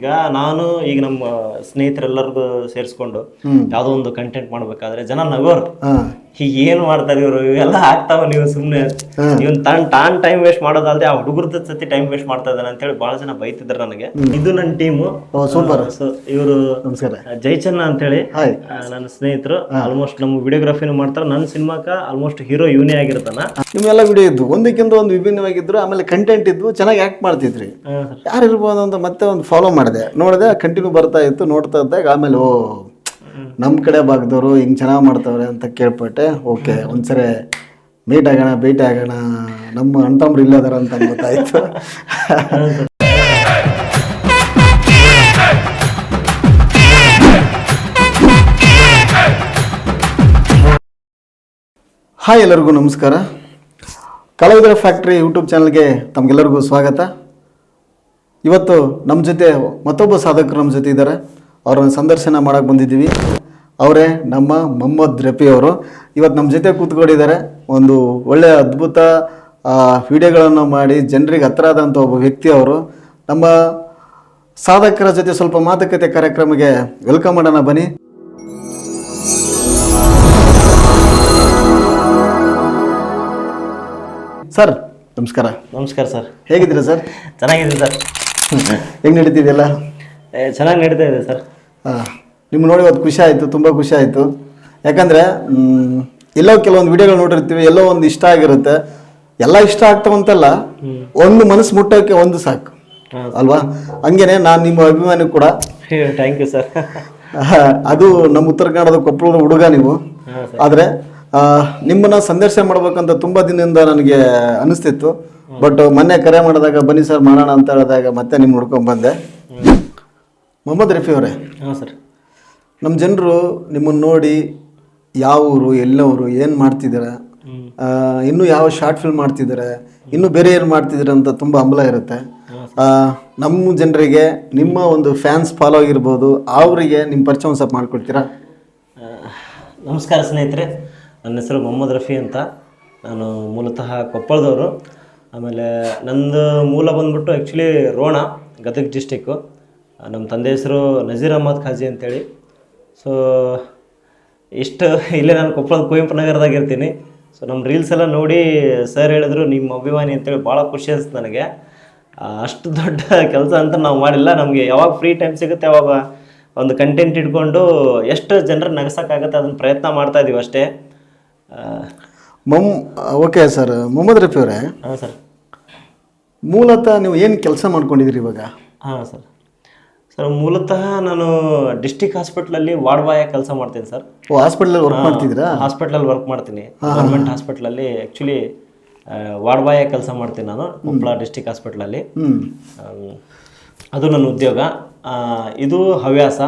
ಈಗ ನಾನು ಈಗ ನಮ್ಮ ಸ್ನೇಹಿತರೆಲ್ಲರಿಗೂ ಸೇರಿಸ್ಕೊಂಡು ಯಾವುದೋ ಒಂದು ಕಂಟೆಂಟ್ ಮಾಡ್ಬೇಕಾದ್ರೆ ಜನ ನಗೋರು. ಹಾ ಈಗ ಏನ್ ಮಾಡ್ತಾರೆ ಇವರು? ಇವೆಲ್ಲ ಆಗ್ತಾವ ನೀವು ಸುಮ್ಮನೆ ಇವನ್ ತಾನ್ ತಾನ್ ಟೈಮ್ ವೇಸ್ಟ್ ಮಾಡೋದಲ್ದೆ ಆ ಹುಡುಗರದ ಸತಿ ಟೈಮ್ ವೇಸ್ಟ್ ಮಾಡ್ತಾ ಇದ್ದಾನೆ ಅಂತೇಳಿ ಬಹಳ ಜನ ಬೈತಿದ್ರು ನನಗೆ. ಇದು ನನ್ನ ಟೀಮು ಸೂಪರ್. ಇವರು ನಮಸ್ಕಾರ. ಜೈಚನ್ನ ಅಂತೇಳಿ. ನನ್ನ ಸ್ನೇಹಿತರು. ಆಲ್ಮೋಸ್ಟ್ ನಮ್ಮ ವಿಡಿಯೋಗ್ರಫಿನೂ ಮಾಡ್ತಾರೆ. ನನ್ನ ಸಿನಿಮಾಕ ಆಲ್ಮೋಸ್ಟ್ ಹೀರೋ ಇವನೇ ಆಗಿರ್ತಾನ. ನಿಮ್ಮೆಲ್ಲ ವಿಡಿಯೋ ಇದ್ದು ಒಂದಕ್ಕಿಂತ ಒಂದು ವಿಭಿನ್ನವಾಗಿದ್ರು ಆಮೇಲೆ ಕಂಟೆಂಟ್ ಇದ್ವು. ಚೆನ್ನಾಗಿ ಆಕ್ಟ್ ಮಾಡ್ತಿದ್ರಿ. ಯಾರು ಇರ್ಬೋದು ಅಂತ ಮತ್ತೆ ಒಂದು ಫಾಲೋ ಮಾಡಿದೆ. ನೋಡಿದೆ ಕಂಟಿನ್ಯೂ ಬರ್ತಾ ಇತ್ತು ನೋಡ್ತಾ ಇದ್ದಾಗ ಆಮೇಲೆ ಓ ನಮ್ಮ ಕಡೆ ಭಾಗದವರು ಹಿಂಗೆ ಚೆನ್ನಾಗಿ ಮಾಡ್ತಾವ್ರೆ ಅಂತ ಕೇಳ್ಪಟ್ಟೆ, ಓಕೆ, ಒಂದ್ಸರಿ ಮೀಟ್ ಆಗೋಣ, ಭೇಟಿ ಆಗೋಣ, ನಮ್ಮ ಅಣ್ತಮ್ರು ಇಲ್ಲದಾರ ಅಂತ ಗೊತ್ತಾಯ್ತು. ಹಾಯ್ ಎಲ್ಲರಿಗೂ ನಮಸ್ಕಾರ. ಕಲಾವಿದರ ಫ್ಯಾಕ್ಟ್ರಿ ಯೂಟ್ಯೂಬ್ ಚಾನಲ್ಗೆ ತಮಗೆಲ್ಲರಿಗೂ ಸ್ವಾಗತ. ಇವತ್ತು ನಮ್ಮ ಜೊತೆ ಮತ್ತೊಬ್ಬ ಸಾಧಕರು ನಮ್ಮ ಜೊತೆ ಇದ್ದಾರೆ. ಅವ್ರನ್ನ ಸಂದರ್ಶನ ಮಾಡಕ್ಕೆ ಬಂದಿದ್ದೀವಿ. ಅವರೇ ನಮ್ಮ ಮೊಹಮ್ಮದ್ ರಫಿ ಅವರು. ಇವತ್ತು ನಮ್ಮ ಜೊತೆ ಕೂತ್ಕೊಂಡಿದ್ದಾರೆ. ಒಂದು ಒಳ್ಳೆಯ ಅದ್ಭುತ ವಿಡಿಯೋಗಳನ್ನು ಮಾಡಿ ಜನರಿಗೆ ಹತ್ರ ಆದಂಥ ಒಬ್ಬ ವ್ಯಕ್ತಿ ಅವರು. ನಮ್ಮ ಸಾಧಕರ ಜೊತೆ ಸ್ವಲ್ಪ ಮಾತುಕತೆ ಕಾರ್ಯಕ್ರಮಕ್ಕೆ ವೆಲ್ಕಮ್ ಮಾಡೋಣ ಬನ್ನಿ. ಸರ್ ನಮಸ್ಕಾರ. ನಮಸ್ಕಾರ ಸರ್. ಹೇಗಿದ್ದೀರಾ ಸರ್? ಚೆನ್ನಾಗಿದೆ ಸರ್. ಹೆಂಗೆ ನಡೀತಿದೆಯಲ್ಲ? ಚೆನ್ನಾಗಿ ನಡೀತಾ ಇದೆ ಸರ್. ನಿಮ್ಮ ನೋಡಿ ಇವತ್ತು ಖುಷಿ ಆಯಿತು ತುಂಬ ಖುಷಿ ಆಯಿತು. ಯಾಕಂದರೆ ಎಲ್ಲೋ ಕೆಲವೊಂದು ವಿಡಿಯೋಗಳು ನೋಡಿರ್ತೀವಿ ಎಲ್ಲೋ ಒಂದು ಇಷ್ಟ ಆಗಿರುತ್ತೆ. ಎಲ್ಲ ಇಷ್ಟ ಆಗ್ತಾವಂತಲ್ಲ ಒಂದು ಮನಸ್ಸು ಮುಟ್ಟೋಕ್ಕೆ ಒಂದು ಸಾಕು. ಅಲ್ವಾ? ಹಂಗೇನೆ ನಾನು ನಿಮ್ಮ ಅಭಿಮಾನಿ ಕೂಡ. ಥ್ಯಾಂಕ್ ಯು ಸರ್ ಅದು ನಮ್ಮ ಉತ್ತರ ಕನ್ನಡದ ಕೊಪ್ಪಳದ ಹುಡುಗ ನೀವು. ಆದರೆ ನಿಮ್ಮನ್ನ ಸಂದರ್ಶನ ಮಾಡ್ಬೇಕಂತ ತುಂಬ ದಿನದಿಂದ ನನಗೆ ಅನಿಸ್ತಿತ್ತು. ಬಟ್ ಮೊನ್ನೆ ಕರೆ ಮಾಡಿದಾಗ ಬನ್ನಿ ಸರ್ ಮಾಡೋಣ ಅಂತ ಹೇಳಿದಾಗ ಮತ್ತೆ ನಿಮ್ಮ ಹುಡ್ಕೊಂಡ್ ಬಂದೆ. ಮೊಹಮ್ಮದ್ ರಫಿ ಅವರೇ. ಹಾಂ ಸರ್. ನಮ್ಮ ಜನರು ನಿಮ್ಮನ್ನು ನೋಡಿ ಯಾವ ಊರು ಎಲ್ಲವರು ಏನು ಮಾಡ್ತಿದ್ದಾರೆ? ಇನ್ನೂ ಯಾವ ಶಾರ್ಟ್ ಫಿಲ್ಮ್ ಮಾಡ್ತಿದ್ದಾರೆ? ಇನ್ನೂ ಬೇರೆ ಏನು ಮಾಡ್ತಿದ್ದಾರೆ ಅಂತ ತುಂಬ ಹಂಬಲ ಇರುತ್ತೆ. ನಮ್ಮ ಜನರಿಗೆ ನಿಮ್ಮ ಒಂದು ಫ್ಯಾನ್ಸ್ ಫಾಲೋ ಆಗಿರ್ಬೋದು ಅವರಿಗೆ ನಿಮ್ಮ ಪರಿಚಯ ಒಂದು ಸ್ವಲ್ಪ ಮಾಡ್ಕೊಡ್ತೀರಾ? ನಮಸ್ಕಾರ ಸ್ನೇಹಿತರೆ. ನನ್ನ ಹೆಸರು ಮೊಹಮ್ಮದ್ ರಫಿ ಅಂತ. ನಾನು ಮೂಲತಃ ಕೊಪ್ಪಳದವರು. ಆಮೇಲೆ ನಂದು ಮೂಲ ಬಂದ್ಬಿಟ್ಟು ಆ್ಯಕ್ಚುಲಿ ರೋಣ ಗದಗ ಡಿಸ್ಟಿಕ್ಕು ನಮ್ಮ ತಂದೆ ಹೆಸರು ನಜೀರ್ ಅಹಮದ್ ಖಾಜಿ ಅಂತೇಳಿ. ಸೊ ಇಷ್ಟು ಇಲ್ಲೇ ನಾನು ಕೊಪ್ಪಳದ ಕುವೆಂಪು ನಗರದಾಗ ಇರ್ತೀನಿ. ಸೊ ನಮ್ಮ ರೀಲ್ಸ್ ಎಲ್ಲ ನೋಡಿ ಸರ್ ಹೇಳಿದ್ರು ನಿಮ್ಮ ಅಭಿಮಾನಿ ಅಂತೇಳಿ ಭಾಳ ಖುಷಿ ಅನಿಸ್ತು ನನಗೆ. ಅಷ್ಟು ದೊಡ್ಡ ಕೆಲಸ ಅಂತ ನಾವು ಮಾಡಿಲ್ಲ. ನಮಗೆ ಯಾವಾಗ ಫ್ರೀ ಟೈಮ್ ಸಿಗುತ್ತೆ ಯಾವಾಗ ಒಂದು ಕಂಟೆಂಟ್ ಇಟ್ಕೊಂಡು ಎಷ್ಟು ಜನರು ನಗಸೋಕ್ಕಾಗತ್ತೆ ಅದನ್ನು ಪ್ರಯತ್ನ ಮಾಡ್ತಾ ಇದೀವಿ ಅಷ್ಟೇ. ಮಮ್ ಓಕೆ ಸರ್ ಮೊಹಮ್ಮದ್ ರಫಿ ಅವರೇ ಹಾಂ ಸರ್ ಮೂಲತಃ ನೀವು ಏನು ಕೆಲಸ ಮಾಡ್ಕೊಂಡಿದ್ದೀರಿ ಇವಾಗ? ಹಾಂ ಸರ್ ಸರ್ ಮೂಲತಃ ನಾನು ಡಿಸ್ಟಿಕ್ ಹಾಸ್ಪಿಟ್ಲಲ್ಲಿ ವಾರ್ಡ್ ಬಾಯ ಕೆಲಸ ಮಾಡ್ತೀನಿ ಸರ್. ಓ ಹಾಸ್ಪಿಟಲಲ್ಲಿ ವರ್ಕ್ ಮಾಡ್ತಿದ್ದೀರಾ? ಹಾಸ್ಪಿಟ್ಲಲ್ಲಿ ವರ್ಕ್ ಮಾಡ್ತೀನಿ. ಗೌರ್ಮೆಂಟ್ ಹಾಸ್ಪಿಟ್ಲಲ್ಲಿ ಆ್ಯಕ್ಚುಲಿ ವಾರ್ಡ್ ಬಾಯ ಕೆಲಸ ಮಾಡ್ತೀನಿ ನಾನು ಕೊಪ್ಪಳ ಡಿಸ್ಟಿಕ್ ಹಾಸ್ಪಿಟ್ಲಲ್ಲಿ ಅದು ನನ್ನ ಉದ್ಯೋಗ. ಇದು ಹವ್ಯಾಸ.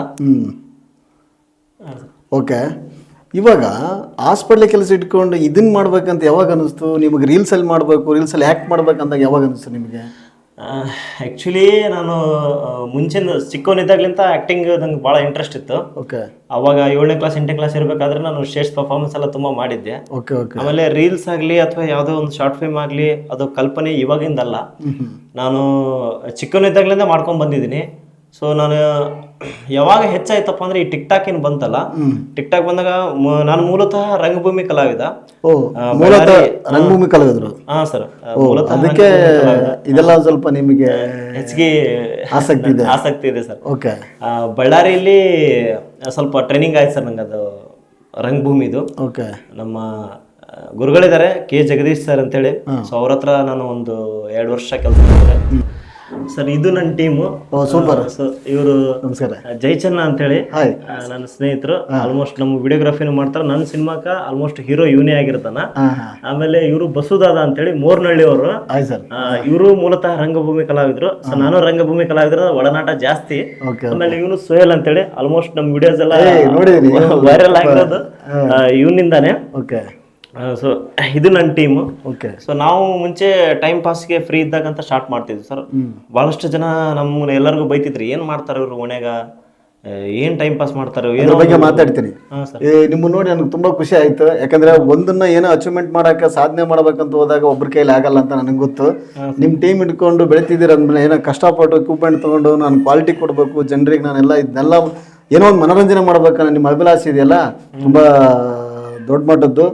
ಓಕೆ. ಇವಾಗ ಹಾಸ್ಪಿಟ್ಲ್ ಕೆಲಸ ಇಟ್ಕೊಂಡು ಇದನ್ನ ಮಾಡ್ಬೇಕಂತ ಯಾವಾಗ ಅನಿಸ್ತು? ನಿಮಗೆ ರೀಲ್ಸಲ್ಲಿ ಮಾಡಬೇಕು ರೀಲ್ಸಲ್ಲಿ ಆ್ಯಕ್ಟ್ ಮಾಡ್ಬೇಕಂತ ಯಾವಾಗ ಅನಿಸ್ತು ನಿಮಗೆ? ಆ್ಯಕ್ಚುಲಿ ನಾನು ಮುಂಚಿನ ಚಿಕ್ಕವನಿದ್ದಾಗ್ಲಿಂತ ಆ್ಯಕ್ಟಿಂಗ್ ನಂಗೆ ಭಾಳ ಇಂಟ್ರೆಸ್ಟ್ ಇತ್ತು. ಓಕೆ ಅವಾಗ ಏಳನೇ ಕ್ಲಾಸ್ ಎಂಟನೇ ಕ್ಲಾಸ್ ಇರಬೇಕಾದ್ರೆ ನಾನು ಸ್ಟೇಜ್ ಪರ್ಫಾರ್ಮೆನ್ಸ್ ಎಲ್ಲ ತುಂಬ ಮಾಡಿದ್ದೆ. ಓಕೆ ಓಕೆ ಆಮೇಲೆ ರೀಲ್ಸ್ ಆಗಲಿ ಅಥವಾ ಯಾವುದೋ ಒಂದು ಶಾರ್ಟ್ ಫಿಲ್ಮ್ ಆಗಲಿ ಅದು ಕಲ್ಪನೆ ಇವಾಗಿಂದಲ್ಲ. ನಾನು ಚಿಕ್ಕವನಿದ್ದಾಗ್ಲಿಂದ ಮಾಡ್ಕೊಂಡು ಬಂದಿದ್ದೀನಿ. ಸೊ ನಾನು ಯಾವಾಗ ಹೆಚ್ಚಾಯ್ತಪ್ಪ ಅಂದ್ರೆ ಈ ಟಿಕ್ ಟಾಕ್ ಏನು ಬಂತಲ್ಲ ಟಿಕ್ ಟಾಕ್ ಬಂದಾಗ ಮ- ನಾನು ಮೂಲತಃ ರಂಗಭೂಮಿ ಕಲಾವಿದ. ಓ ಮೂಲತಃ ರಂಗಭೂಮಿ ಕಲಾವಿದರು? ಹಾ ಸರ್ ಮೂಲತಃ ಅದಕ್ಕೆ ಇದೆಲ್ಲ ಸ್ವಲ್ಪ ನಿಮಗೆ ಹೆಚ್ಚಿಗೆ ಆಸಕ್ತಿ ಇದೆ. ಆಸಕ್ತಿ ಇದೆ ಸರ್. ಓಕೆ. ಆ, ಬಳ್ಳಾರಿಯಲ್ಲಿ ಸ್ವಲ್ಪ ಟ್ರೈನಿಂಗ್ ಆಯ್ತು ಸರ್ ನಂಗೆ ಅದು ರಂಗಭೂಮಿದು ಓಕೆ. ನಮ್ಮ ಆ, ಗುರುಗಳಿದ್ದಾರೆ ಕೆ ಜಗದೀಶ್ ಸರ್ ಅಂತೇಳಿ. ಸೊ ಅವ್ರ ಹತ್ರ ನಾನು ಒಂದು ಎರಡು ವರ್ಷ ಕೆಲಸ ಮಾಡಿದೆ. ಸರ್ ಇದು ನನ್ನ ಟೀಮು. ಸೂಪರ್. ಇವರು ನಮಸ್ಕಾರ. ಜೈಚನ್ನ ಅಂತೇಳಿ. ನನ್ನ ಸ್ನೇಹಿತರು. ಆಲ್ಮೋಸ್ಟ್ ನಮ್ಮ ವಿಡಿಯೋಗ್ರಫಿನೂ ಮಾಡ್ತಾರೆ. ನನ್ನ ಸಿನಿಮಾಕ ಆಲ್ಮೋಸ್ಟ್ ಹೀರೋ ಇವನೇ ಆಗಿರ್ತಾನ. ಆಮೇಲೆ ಇವರು ಬಸುದಾದ ಅಂತೇಳಿ ಮೋರ್ನಳ್ಳಿ ಅವರು. ಇವರು ಮೂಲತಃ ರಂಗಭೂಮಿ ಕಲಾವಿದ್ರು. ಸೊ ನಾನು ರಂಗಭೂಮಿ ಕಲಾವಿದ್ರ ಒಡನಾಟ ಜಾಸ್ತಿ. ಆಮೇಲೆ ಇವನು ಸೋಹೇಲ್ ಅಂತೇಳಿ. ಆಲ್ಮೋಸ್ಟ್ ನಮ್ಮ ವಿಡಿಯೋಸ್ ಎಲ್ಲ ವೈರಲ್ ಆಗಿರೋದು. ಇವನಿಂದಾನೆ. ಓಕೆ. ಸೊ ಇದು ನನ್ನ ಟೀಮ್ ಓಕೆ ಸೊ ನಾವು ಮುಂಚೆ ಟೈಮ್ ಪಾಸ್ಗೆ ಫ್ರೀ ಇದ್ದಾಗ ಅಂತ ಸ್ಟಾರ್ಟ್ ಮಾಡ್ತಿದ್ವಿ ಸರ್ ಭಾಳಷ್ಟು ಜನ ನಮ್ಮ ಎಲ್ಲರಿಗೂ ಬೈತಿದ್ರಿ ಏನು ಮಾಡ್ತಾರೆ ಇವರು ಮನ್ಯಾಗ? ಏನು ಟೈಮ್ ಪಾಸ್ ಮಾಡ್ತಾರೆ ಏನೋ ಬಗ್ಗೆ ಮಾತಾಡ್ತೀನಿ. ನಿಮ್ಮ ನೋಡಿ ನನಗೆ ತುಂಬಾ ಖುಷಿ ಆಯ್ತು. ಯಾಕಂದ್ರೆ ಒಂದನ್ನ ಏನೋ ಅಚೀವ್ಮೆಂಟ್ ಮಾಡಕ್ಕೆ ಸಾಧನೆ ಮಾಡ್ಬೇಕಂತ ಹೋದಾಗ ಒಬ್ಬರ ಕೈಲಿ ಆಗಲ್ಲ ಅಂತ ನನಗೆ ಗೊತ್ತು. ನಿಮ್ಮ ಟೀಮ್ ಇಟ್ಕೊಂಡು ಬೆಳಿತಿದ್ದೀರ ಅಂದ್ಮೇಲೆ ಏನೋ ಕಷ್ಟಪಟ್ಟು ಎಕ್ವಿಪ್ಮೆಂಟ್ ತೊಗೊಂಡು ನಾನು ಕ್ವಾಲಿಟಿ ಕೊಡಬೇಕು ಜನರಿಗೆ ನಾನೆಲ್ಲ ಇದನ್ನೆಲ್ಲ ಏನೋ ಒಂದು ಮನೋರಂಜನೆ ಮಾಡ್ಬೇಕನ್ನೋ ನಿಮ್ಮ ಅಭಿಲಾಷೆ ಇದೆಯಲ್ಲ? ತುಂಬಾ ದೊಡ್ಡ ಮಟ್ಟದ್ದು.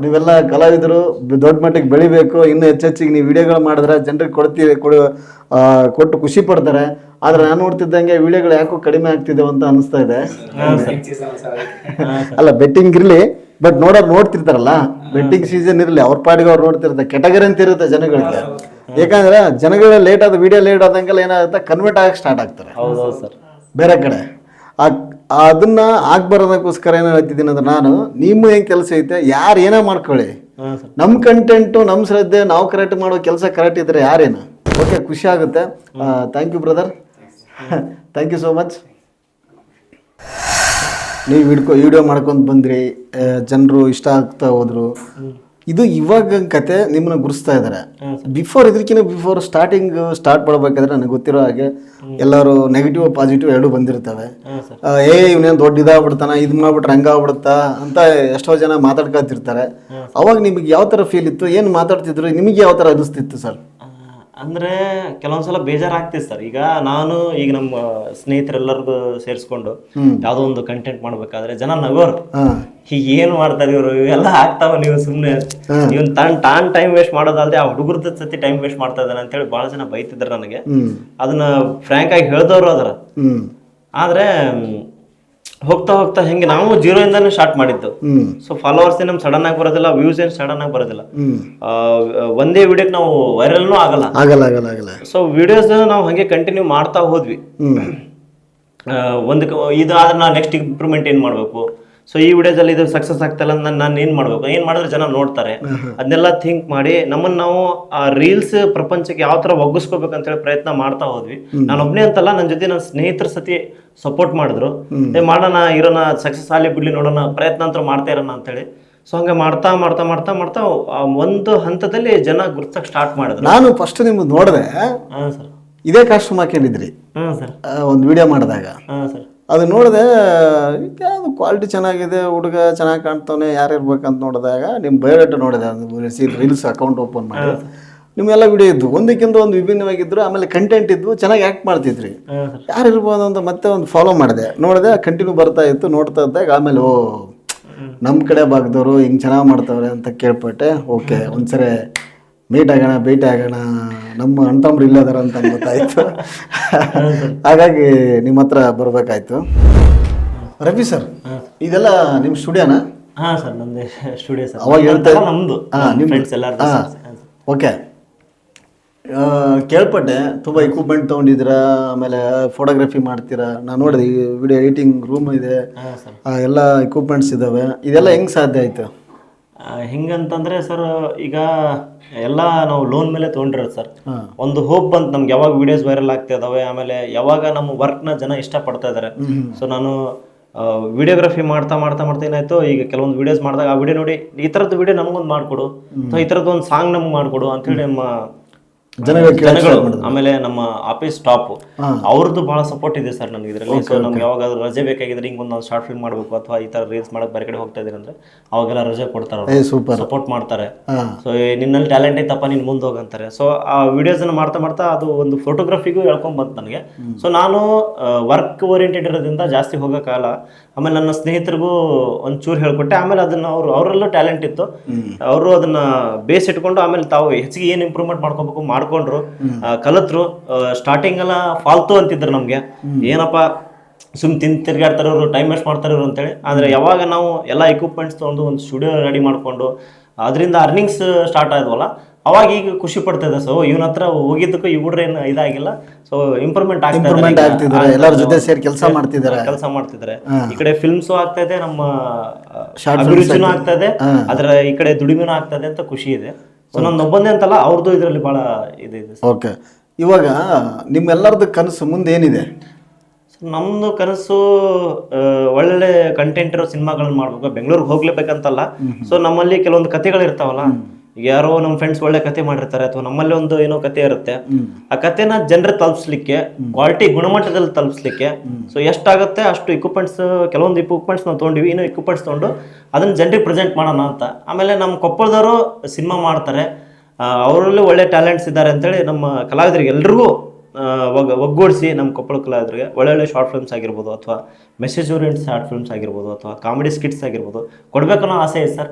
ನೀವೆಲ್ಲ ಕಲಾವಿದರು ದೊಡ್ಡ ಮಟ್ಟಿಗೆ ಬೆಳಿಬೇಕು. ಇನ್ನು ಹೆಚ್ಚೆಚ್ಚಿಗೆ ನೀವು ವಿಡಿಯೋಗಳು ಮಾಡಿದ್ರೆ ಜನರಿಗೆ ಕೊಡ್ತೀವಿ ಕೊಡು ಕೊಟ್ಟು ಖುಷಿ ಪಡ್ತಾರೆ. ಆದ್ರೆ ನಾನು ನೋಡ್ತಿದ್ದಂಗೆ ವಿಡಿಯೋಗಳು ಯಾಕೋ ಕಡಿಮೆ ಆಗ್ತಿದ್ದಾವೆ ಅಂತ ಅನಿಸ್ತಾ ಇದೆ. ಅಲ್ಲ ಬೆಟ್ಟಿಂಗ್ ಇರಲಿ ಬಟ್ ನೋಡೋರು ನೋಡ್ತಿರ್ತಾರಲ್ಲ ಬೆಟ್ಟಿಂಗ್ ಸೀಸನ್ ಇರಲಿ ಅವ್ರ ಪಾಡಿಗೆ ಅವ್ರು ನೋಡ್ತಿರ್ತಾರೆ ಕೆಟಗರಿ ಅಂತ ಇರುತ್ತೆ ಜನಗಳಿಗೆ. ಯಾಕಂದ್ರೆ ಜನಗಳ ಲೇಟ್ ಆದ ವಿಡಿಯೋ ಲೇಟ್ ಆದಂಗೆಲ್ಲ ಏನಾಗುತ್ತೆ? ಕನ್ವರ್ಟ್ ಆಗಕ್ಕೆ ಸ್ಟಾರ್ಟ್ ಆಗ್ತಾರೆ. ಬೇರೆ ಕಡೆ. ಆ- ಅದನ್ನ ಆಗ್ಬಾರದಕ್ಕೋಸ್ಕರ ಏನು ಹೇಳ್ತಿದ್ದೀನಿ ಅಂದ್ರೆ ನಾನು ನಿಮ್ಮ ಏನು ಕೆಲಸ ಐತೆ ಯಾರು ಏನೋ ಮಾಡ್ಕೊಳ್ಳಿ. ನಮ್ಮ ಕಂಟೆಂಟು ನಮ್ಮ ಶ್ರದ್ಧೆ ನಾವು ಕರೆಕ್ಟ್ ಮಾಡೋ ಕೆಲಸ ಕರೆಕ್ಟ್ ಇದ್ರೆ ಯಾರೇನು? ಓಕೆ ಖುಷಿ ಆಗುತ್ತೆ. Thank you brother thank you so much ನೀವು ಹಿಡ್ಕೊ ವಿಡಿಯೋ ಮಾಡ್ಕೊಂಡು ಬಂದ್ರಿ. ಜನರು ಇಷ್ಟ ಆಗ್ತಾ ಹೋದ್ರು. ಇದು ಇವಾಗ ಕತೆ ನಿಮ್ಮನ್ನ ಗುರುಸ್ತಾ ಇದ್ದಾರೆ ಬಿಫೋರ್ ಇದಕ್ಕಿಂತ ಬಿಫೋರ್ ಸ್ಟಾರ್ಟಿಂಗ್ ಸ್ಟಾರ್ಟ್ ಮಾಡ್ಬೇಕಾದ್ರೆ ನನಗೆ ಗೊತ್ತಿರೋ ಹಾಗೆ ಎಲ್ಲರೂ ನೆಗೆಟಿವ್ ಪಾಸಿಟಿವ್ ಎರಡು ಬಂದಿರ್ತವೆ. ಏ ಇವನೇನು ದೊಡ್ಡ ಇದಾಗ್ಬಿಡ್ತಾನ ಇದು ಮಾಡ್ಬಿಟ್ರೆ ಹಂಗಾಗ್ಬಿಡುತ್ತಾ ಅಂತ ಎಷ್ಟೋ ಜನ ಮಾತಾಡ್ಕೊತಿರ್ತಾರೆ. ಅವಾಗ ನಿಮಗೆ ಯಾವ ಥರ ಫೀಲ್ ಇತ್ತು ಏನು ಮಾತಾಡ್ತಿದ್ರು ನಿಮಗೆ ಯಾವ ಥರ ಅನಿಸ್ತಿತ್ತು ಸರ್? ಅಂದ್ರೆ ಕೆಲವೊಂದ್ಸಲ ಬೇಜಾರಾಗ್ತಿತ್ತು ಸರ್. ಈಗ ನಾನು ಈಗ ನಮ್ಮ ಸ್ನೇಹಿತರೆಲ್ಲರಿಗೂ ಸೇರಿಸ್ಕೊಂಡು ಯಾವುದೋ ಒಂದು ಕಂಟೆಂಟ್ ಮಾಡ್ಬೇಕಾದ್ರೆ ಜನ ನಗೋರು. ಹೀಗೆ ಈಗ ಏನು ಮಾಡ್ತಾರೆ ಇವರು? ಇವೆಲ್ಲ ಆಗ್ತಾವ ನೀವು ಸುಮ್ಮನೆ ನೀವು ತಾನ್ ತಾನ್ ಟೈಮ್ ವೇಸ್ಟ್ ಮಾಡೋದಲ್ಲದೆ ಆ ಹುಡುಗರದ ಸತಿ ಟೈಮ್ ವೇಸ್ಟ್ ಮಾಡ್ತಾ ಇದ್ದಾನೆ ಅಂತೇಳಿ ಭಾಳ ಜನ ಬೈತಿದ್ರು ನನಗೆ. ಅದನ್ನ ಫ್ರ್ಯಾಂಕ್ ಆಗಿ ಹೇಳ್ದವ್ರು ಅದರ ಆದ್ರೆ ಹೋಗ್ತಾ ಹೋಗ್ತಾ ಹೆಂಗೆ ನಾವು ಜೀರೋ ಇಂದಾನೆ ಸ್ಟಾರ್ಟ್ ಮಾಡಿದ್ದು. ಸೊ ಫಾಲೋವರ್ಸ್ ನಮ್ ಸಡನ್ ಆಗಿ ಬರೋದಿಲ್ಲ ವ್ಯೂಸ್ ಏನ್ ಸಡನ್ ಆಗಿ ಬರೋದಿಲ್ಲ. ಆ, ಒಂದೇ ವಿಡಿಯೋಕ್ಕೆ ನಾವು ವೈರಲ್ನೂ ಆಗಲ್ಲ. ಆಗಲ್ಲ ಆಗಲ್ಲ ಆಗಲ್ಲ. ಸೊ ವಿಡಿಯೋಸ್ ನಾವು ಹಂಗೆ ಕಂಟಿನ್ಯೂ ಮಾಡ್ತಾ ಹೋದ್ವಿ. ಹ್ಞೂ ಆ, ಒಂದು ಕ- ಇದು ಆದ್ರೆ ನಾವು ನೆಕ್ಸ್ಟ್ ಇಂಪ್ರೂವ್ಮೆಂಟ್ ಏನ್ ಮಾಡಬೇಕು? ಸೊ ಈ ವಿಡಿಯೋದಲ್ಲಿ ಇದು ಸಕ್ಸಸ್ ಆಗ್ತಲ್ಲ ನಾನು ನಾನು ಏನು ಮಾಡಬೇಕು? ಏನು ಮಾಡಿದ್ರೆ ಜನ ನೋಡ್ತಾರೆ? ಅದನ್ನೆಲ್ಲ ಥಿಂಕ್ ಮಾಡಿ ನಮ್ಮನ್ನ ನಾವು ಆ ರೀಲ್ಸ್ ಪ್ರಪಂಚಕ್ಕೆ ಯಾವ ತರ ಥರ ಒಗ್ಗಿಸ್ಕೋಬೇಕಂತೇಳಿ ಪ್ರಯತ್ನ ಮಾಡ್ತಾ ಹೋದ್ವಿ. ನಾನು ಒಬ್ಬನೇ ಅಂತಲ್ಲ ನನ್ನ ಜೊತೆ ನನ್ನ ಸ್ನೇಹಿತರ ಸತಿ ಸಪೋರ್ಟ್ ಮಾಡಿದ್ರು. ಏ ಮಾಡೋಣ ಇರೋಣ ಸಕ್ಸಸ್ ಆಗಲಿ ಬಿಡ್ಲಿ ನೋಡೋಣ ಪ್ರಯತ್ನ ಅಂತ ಮಾಡ್ತಾ ಇರೋಣ ಅಂತೇಳಿ ಸೊ ಹಂಗೆ ಮಾಡ್ತಾ ಮಾಡ್ತಾ ಮಾಡ್ತಾ ಮಾಡ್ತಾ ಒಂದು ಹಂತದಲ್ಲಿ ಜನ ಗುರ್ತಕ್ಕೆ ಸ್ಟಾರ್ಟ್ ಮಾಡಿದ್ರು. ನಾನು ಫಸ್ಟ್ ನಿಮ್ಗೆ ನೋಡಿದೆ ಹಾಂ ಸರ್. ಇದೇ ಕಾಸ್ಟ್ಯೂಮ್ ಹಾಕೊಂಡಿದ್ರಿ ಹಾಂ ಸರ್. ಒಂದು ವಿಡಿಯೋ ಮಾಡಿದಾಗ. ಹಾಂ ಸರ್. ಅದು ನೋಡಿದೆ ಯಾವುದು ಕ್ವಾಲಿಟಿ ಚೆನ್ನಾಗಿದೆ ಹುಡುಗ ಚೆನ್ನಾಗಿ ಕಾಣ್ತಾನೆ ಯಾರು ಇರ್ಬೇಕಂತ ನೋಡಿದಾಗ ನಿಮ್ಮ ಬಯೋಡೇಟಾ ನೋಡಿದೆ ಅದು ರೀಲ್ಸ್ ಅಕೌಂಟ್ ಓಪನ್ ಮಾಡಿ ನಿಮ್ಮೆಲ್ಲ ವಿಡಿಯೋ ಇದ್ದು ಒಂದಕ್ಕಿಂತ ಒಂದು ವಿಭಿನ್ನವಾಗಿದ್ರು ಆಮೇಲೆ ಕಂಟೆಂಟ್ ಇದ್ದು ಚೆನ್ನಾಗಿ ಆ್ಯಕ್ಟ್ ಮಾಡ್ತಿದ್ರಿ. ಯಾರು ಇರ್ಬೋದು ಅಂತ ಮತ್ತೆ ಒಂದು ಫಾಲೋ ಮಾಡಿದೆ. ನೋಡಿದೆ ಕಂಟಿನ್ಯೂ ಬರ್ತಾ ಇತ್ತು ನೋಡ್ತಾ ಇದ್ದಾಗ ಆಮೇಲೆ ಓ ನಮ್ಮ ಕಡೆ ಭಾಗದವರು ಹಿಂಗೆ ಚೆನ್ನಾಗಿ ಮಾಡ್ತವ್ರೆ ಅಂತ ಕೇಳ್ಪಟ್ಟೆ. ಓಕೆ ಒಂದ್ಸರಿ ಮೀಟ್ ಆಗೋಣ ಭೇಟಿ ಆಗೋಣ ನಮ್ಮ ಅಣ್ತಂಬ್ರು ಇಲ್ಲದಾರ ಅಂತ ಗೊತ್ತಾಯ್ತು. ಹಾಗಾಗಿ ನಿಮ್ಮ ಹತ್ರ ಬರಬೇಕಾಯ್ತು. ರವಿ ಸರ್ ಇದೆಲ್ಲ ನಿಮ್ಮ ಸ್ಟುಡಿಯೋನಾ? ಹಾಂ ಸರ್ ನಮ್ದು ಸ್ಟುಡಿಯೋ ಸರ್. ಅವಾಗ ಹೇಳ್ತಾ ನಮ್ದಲ್ಲ, ನಮ್ದು. ಹಾಂ ನಿಮ್ಮ ಫ್ರೆಂಡ್ಸ್ ಎಲ್ಲರೂ ಓಕೆ. ಕೇಳ್ಪಟ್ಟೆ ತುಂಬ ಇಕ್ವಿಪ್ಮೆಂಟ್ ತೊಗೊಂಡಿದ್ದೀರಾ ಆಮೇಲೆ ಫೋಟೋಗ್ರಫಿ ಮಾಡ್ತೀರಾ? ನಾನು ನೋಡಿದೆ ಈ ವಿಡಿಯೋ ಎಡಿಟಿಂಗ್ ರೂಮ್ ಇದೆ. ಎಲ್ಲ ಇಕ್ವಿಪ್ಮೆಂಟ್ಸ್ ಇದ್ದಾವೆ ಇದೆಲ್ಲ ಹೆಂಗೆ ಸಾಧ್ಯ ಆಯಿತು? ಹೆಂಗಂತಂದರೆ ಸರ್ ಈಗ ಎಲ್ಲ ನಾವು ಲೋನ್ ಮೇಲೆ ತೊಗೊಂಡಿರೋದು ಸರ್ ಒಂದು ಹೋಪ್ ಬಂತು ನಮ್ಗೆ ಯಾವಾಗ ವಿಡಿಯೋಸ್ ವೈರಲ್ ಆಗ್ತಾ ಇದಾವೆ ಆಮೇಲೆ ಯಾವಾಗ ನಮ್ಮ ವರ್ಕ್ನ ಜನ ಇಷ್ಟಪಡ್ತಾ ಇದ್ದಾರೆ ಸೊ ನಾನು ವಿಡಿಯೋಗ್ರಫಿ ಮಾಡ್ತಾ ಮಾಡ್ತಾ ಮಾಡ್ತಾ ಏನಾಯ್ತು ಈಗ ಕೆಲವೊಂದು ವಿಡಿಯೋಸ್ ಮಾಡಿದಾಗ ಆ ವಿಡಿಯೋ ನೋಡಿ ಈ ಥರದ್ದು ವಿಡಿಯೋ ನಮಗೊಂದು ಮಾಡಿಕೊಡು ಅಥವಾ ಈ ಥರದ್ದು ಒಂದು ಸಾಂಗ್ ನಮ್ಗೆ ಮಾಡಿಕೊಡು ಅಂತೇಳಿ ನಮ್ಮ ಜನಗಳು ಆಮೇಲೆ ನಮ್ಮ ಆಫೀಸ್ ಸ್ಟಾಪ್ ಅವ್ರದ್ದು ಬಹಳ ಸಪೋರ್ಟ್ ಇದೆ ಸರ್ ನನಗೆ ಇದರಲ್ಲಿ. ಸೊ ನಮ್ಗೆ ಯಾವಾಗಾದ್ರೂ ರಜೆ ಬೇಕಾಗಿದ್ರೆ ಹಿಂಗೆ ಒಂದು ಶಾರ್ಟ್ ಫಿಲ್ಮ್ ಮಾಡಬೇಕು ಅಥವಾ ಈ ತರ ರೀಲ್ಸ್ ಮಾಡಕ್ ಬೇರೆ ಕಡೆ ಹೋಗ್ತಾ ಇದ್ರೆ ಅಂದ್ರೆ ಅವಾಗೆಲ್ಲ ರಜೆ ಕೊಡ್ತಾರೆ ಸಪೋರ್ಟ್ ಮಾಡ್ತಾರೆ. ಸೊ ನಿನ್ನಲ್ಲಿ ಟ್ಯಾಲೆಂಟ್ ಐತಪ್ಪ ನಿನ್ ಮುಂದೆ ಹೋಗಂತಾರೆ ಸೊ ಆ ವಿಡಿಯೋಸ್ ಅನ್ನ ಮಾಡ್ತಾ ಮಾಡ್ತಾ ಅದು ಒಂದು ಫೋಟೋಗ್ರಫಿಗೂ ಹೇಳ್ಕೊಂಡ್ ಬಂತು ನನಗೆ. ಸೊ ನಾನು ವರ್ಕ್ ಓರಿಯೆಂಟೆಡ್ ಇರೋದ್ರಿಂದ ಜಾಸ್ತಿ ಹೋಗೋಕ್ಕಾಗಲ್ಲ. ಆಮೇಲೆ ನನ್ನ ಸ್ನೇಹಿತರಿಗೂ ಒಂಚೂರು ಹೇಳ್ಕೊಟ್ಟೆ. ಆಮೇಲೆ ಅದನ್ನ ಅವ್ರು ಅವರಲ್ಲೂ ಟ್ಯಾಲೆಂಟ್ ಇತ್ತು. ಅವರು ಅದನ್ನ ಬೇಸ್ ಇಟ್ಕೊಂಡು ಆಮೇಲೆ ತಾವು ಹೆಚ್ಚಿಗೆ ಏನು ಇಂಪ್ರೂವ್ಮೆಂಟ್ ಮಾಡ್ಕೋಬೇಕು ಮಾಡ್ಕೊಂಡ್ರು ಕಲತ್ರು ಸ್ಟಾರ್ಟಿಂಗ್ ಎಲ್ಲ ಫಾಲ್ತು ಅಂತಿದ್ರು ನಮ್ಗೆ. ಏನಪ್ಪ ಸುಮ್ ತಿನ್ ತಿರ್ಗಾಡ್ತಾರೆ ಅವರು ಟೈಮ್ ವೇಸ್ಟ್ ಮಾಡ್ತಾರೆ ಇವ್ರು ಅಂತೇಳಿ. ಆದ್ರೆ ಯಾವಾಗ ನಾವು ಎಲ್ಲ ಎಕ್ವಿಪ್ಮೆಂಟ್ಸ್ ತೊಗೊಂಡು ಒಂದು ಸ್ಟುಡಿಯೋ ರೆಡಿ ಮಾಡಿಕೊಂಡು ಅದರಿಂದ ಅರ್ನಿಂಗ್ಸ್ ಸ್ಟಾರ್ಟ್ ಆದ್ವಲ್ಲ ಅವಾಗ ಈಗ ಖುಷಿ ಪಡ್ತಾ ಇದೆ ಸೊ ಇವನ ಹತ್ರ ಹೋಗಿದ್ದಕ್ಕೂ ಇವ್ರ ಏನು ಇದಾಗಿಲ್ಲ. ಸೊ ಇಂಪ್ರೂವ್ಮೆಂಟ್ ಇಂಪ್ರೂವ್ಮೆಂಟ್ ಆಗ್ತಿದ್ದಾರೆ ಎಲ್ಲರ ಜೊತೆ ಸೇರಿ ಕೆಲಸ ಮಾಡ್ತಿದ್ದಾರೆ ಕೆಲಸ ಮಾಡ್ತಿದ್ದಾರೆ ಈ ಕಡೆ ಫಿಲ್ಮ್ಸ್ ಆಗ್ತಾ ಇದೆ ನಮ್ಮ ಅಭಿರುಚಿನೂ ಆಗ್ತಾ ಇದೆ. ಅದರ ಈ ಕಡೆ ದುಡಿಮೆನೂ ಆಗ್ತಾ ಇದೆ ಅಂತ ಖುಷಿ ಇದೆ. ಸೊ ನಾನು ಒಬ್ಬನೇ ಅಂತಲ್ಲ ಅವ್ರದ್ದು ಇದರಲ್ಲಿ ಭಾಳ ಇದು ಓಕೆ ಇವಾಗ ನಿಮ್ಮೆಲ್ಲರದ್ದು ಕನಸು ಮುಂದೆ ಏನಿದೆ? ಸೊ ನಮ್ದು ಕನಸು ಒಳ್ಳೆ ಕಂಟೆಂಟ್ ಇರೋ ಸಿನಿಮಾಗಳನ್ನ ಮಾಡ್ಬೇಕು. ಬೆಂಗಳೂರಿಗೆ ಹೋಗ್ಲೇಬೇಕಂತಲ್ಲ. ಸೊ ನಮ್ಮಲ್ಲಿ ಕೆಲವೊಂದು ಕಥೆಗಳು ಇರ್ತಾವಲ್ಲ ಈಗ ಯಾರೋ ನಮ್ಮ ಫ್ರೆಂಡ್ಸ್ ಒಳ್ಳೆ ಕತೆ ಮಾಡಿರ್ತಾರೆ ಅಥವಾ ನಮ್ಮಲ್ಲಿ ಒಂದು ಏನೋ ಕತೆ ಇರುತ್ತೆ ಆ ಕತೆನ ಜನರ ತಲುಪಿಸ್ಲಿಕ್ಕೆ ಕ್ವಾಲಿಟಿ ಗುಣಮಟ್ಟದಲ್ಲಿ ತಲುಪಿಸ್ಲಿಕ್ಕೆ ಸೊ ಎಷ್ಟಾಗುತ್ತೆ ಅಷ್ಟು ಇಕ್ವಿಪ್ಮೆಂಟ್ಸ್ ಕೆಲವೊಂದು ಇಕ್ವಿಪ್ಮೆಂಟ್ಸ್ ನಾವು ತೊಗೊಂಡಿವಿ ಇನ್ನೂ ಇಕ್ವಿಪ್ಮೆಂಟ್ಸ್ ತೊಗೊಂಡು ಅದನ್ನ ಜನರಿಗೆ ಪ್ರೆಸೆಂಟ್ ಮಾಡೋಣ ಅಂತ. ಆಮೇಲೆ ನಮ್ಮ ಕೊಪ್ಪಳದವರು ಸಿನಿಮಾ ಮಾಡ್ತಾರೆ ಅವರಲ್ಲೂ ಒಳ್ಳೆ ಟ್ಯಾಲೆಂಟ್ಸ್ ಇದ್ದಾರೆ ಅಂತೇಳಿ ನಮ್ಮ ಕಲಾವಿದರಿಗೆ ಎಲ್ರಿಗೂ ಒಗ್ ಒಗ್ಗೂಡಿಸಿ ನಮ್ಮ ಕೊಪ್ಪಳ ಕಲಾವಿದರಿಗೆ ಒಳ್ಳೊಳ್ಳೆ ಶಾರ್ಟ್ ಫಿಲ್ಮ್ಸ್ ಆಗಿರ್ಬೋದು ಅಥವಾ ಮೆಸೇಜ್ ಓರಿಯೆಂಟ್ ಶಾರ್ಟ್ ಫಿಲ್ಮ್ಸ್ ಆಗಿರ್ಬೋದು ಅಥವಾ ಕಾಮಿಡಿ ಸ್ಕಿಟ್ಸ್ ಆಗಿರ್ಬೋದು ಕೊಡಬೇಕು ಅನ್ನೋ ಆಸೆ ಇದೆ ಸರ್.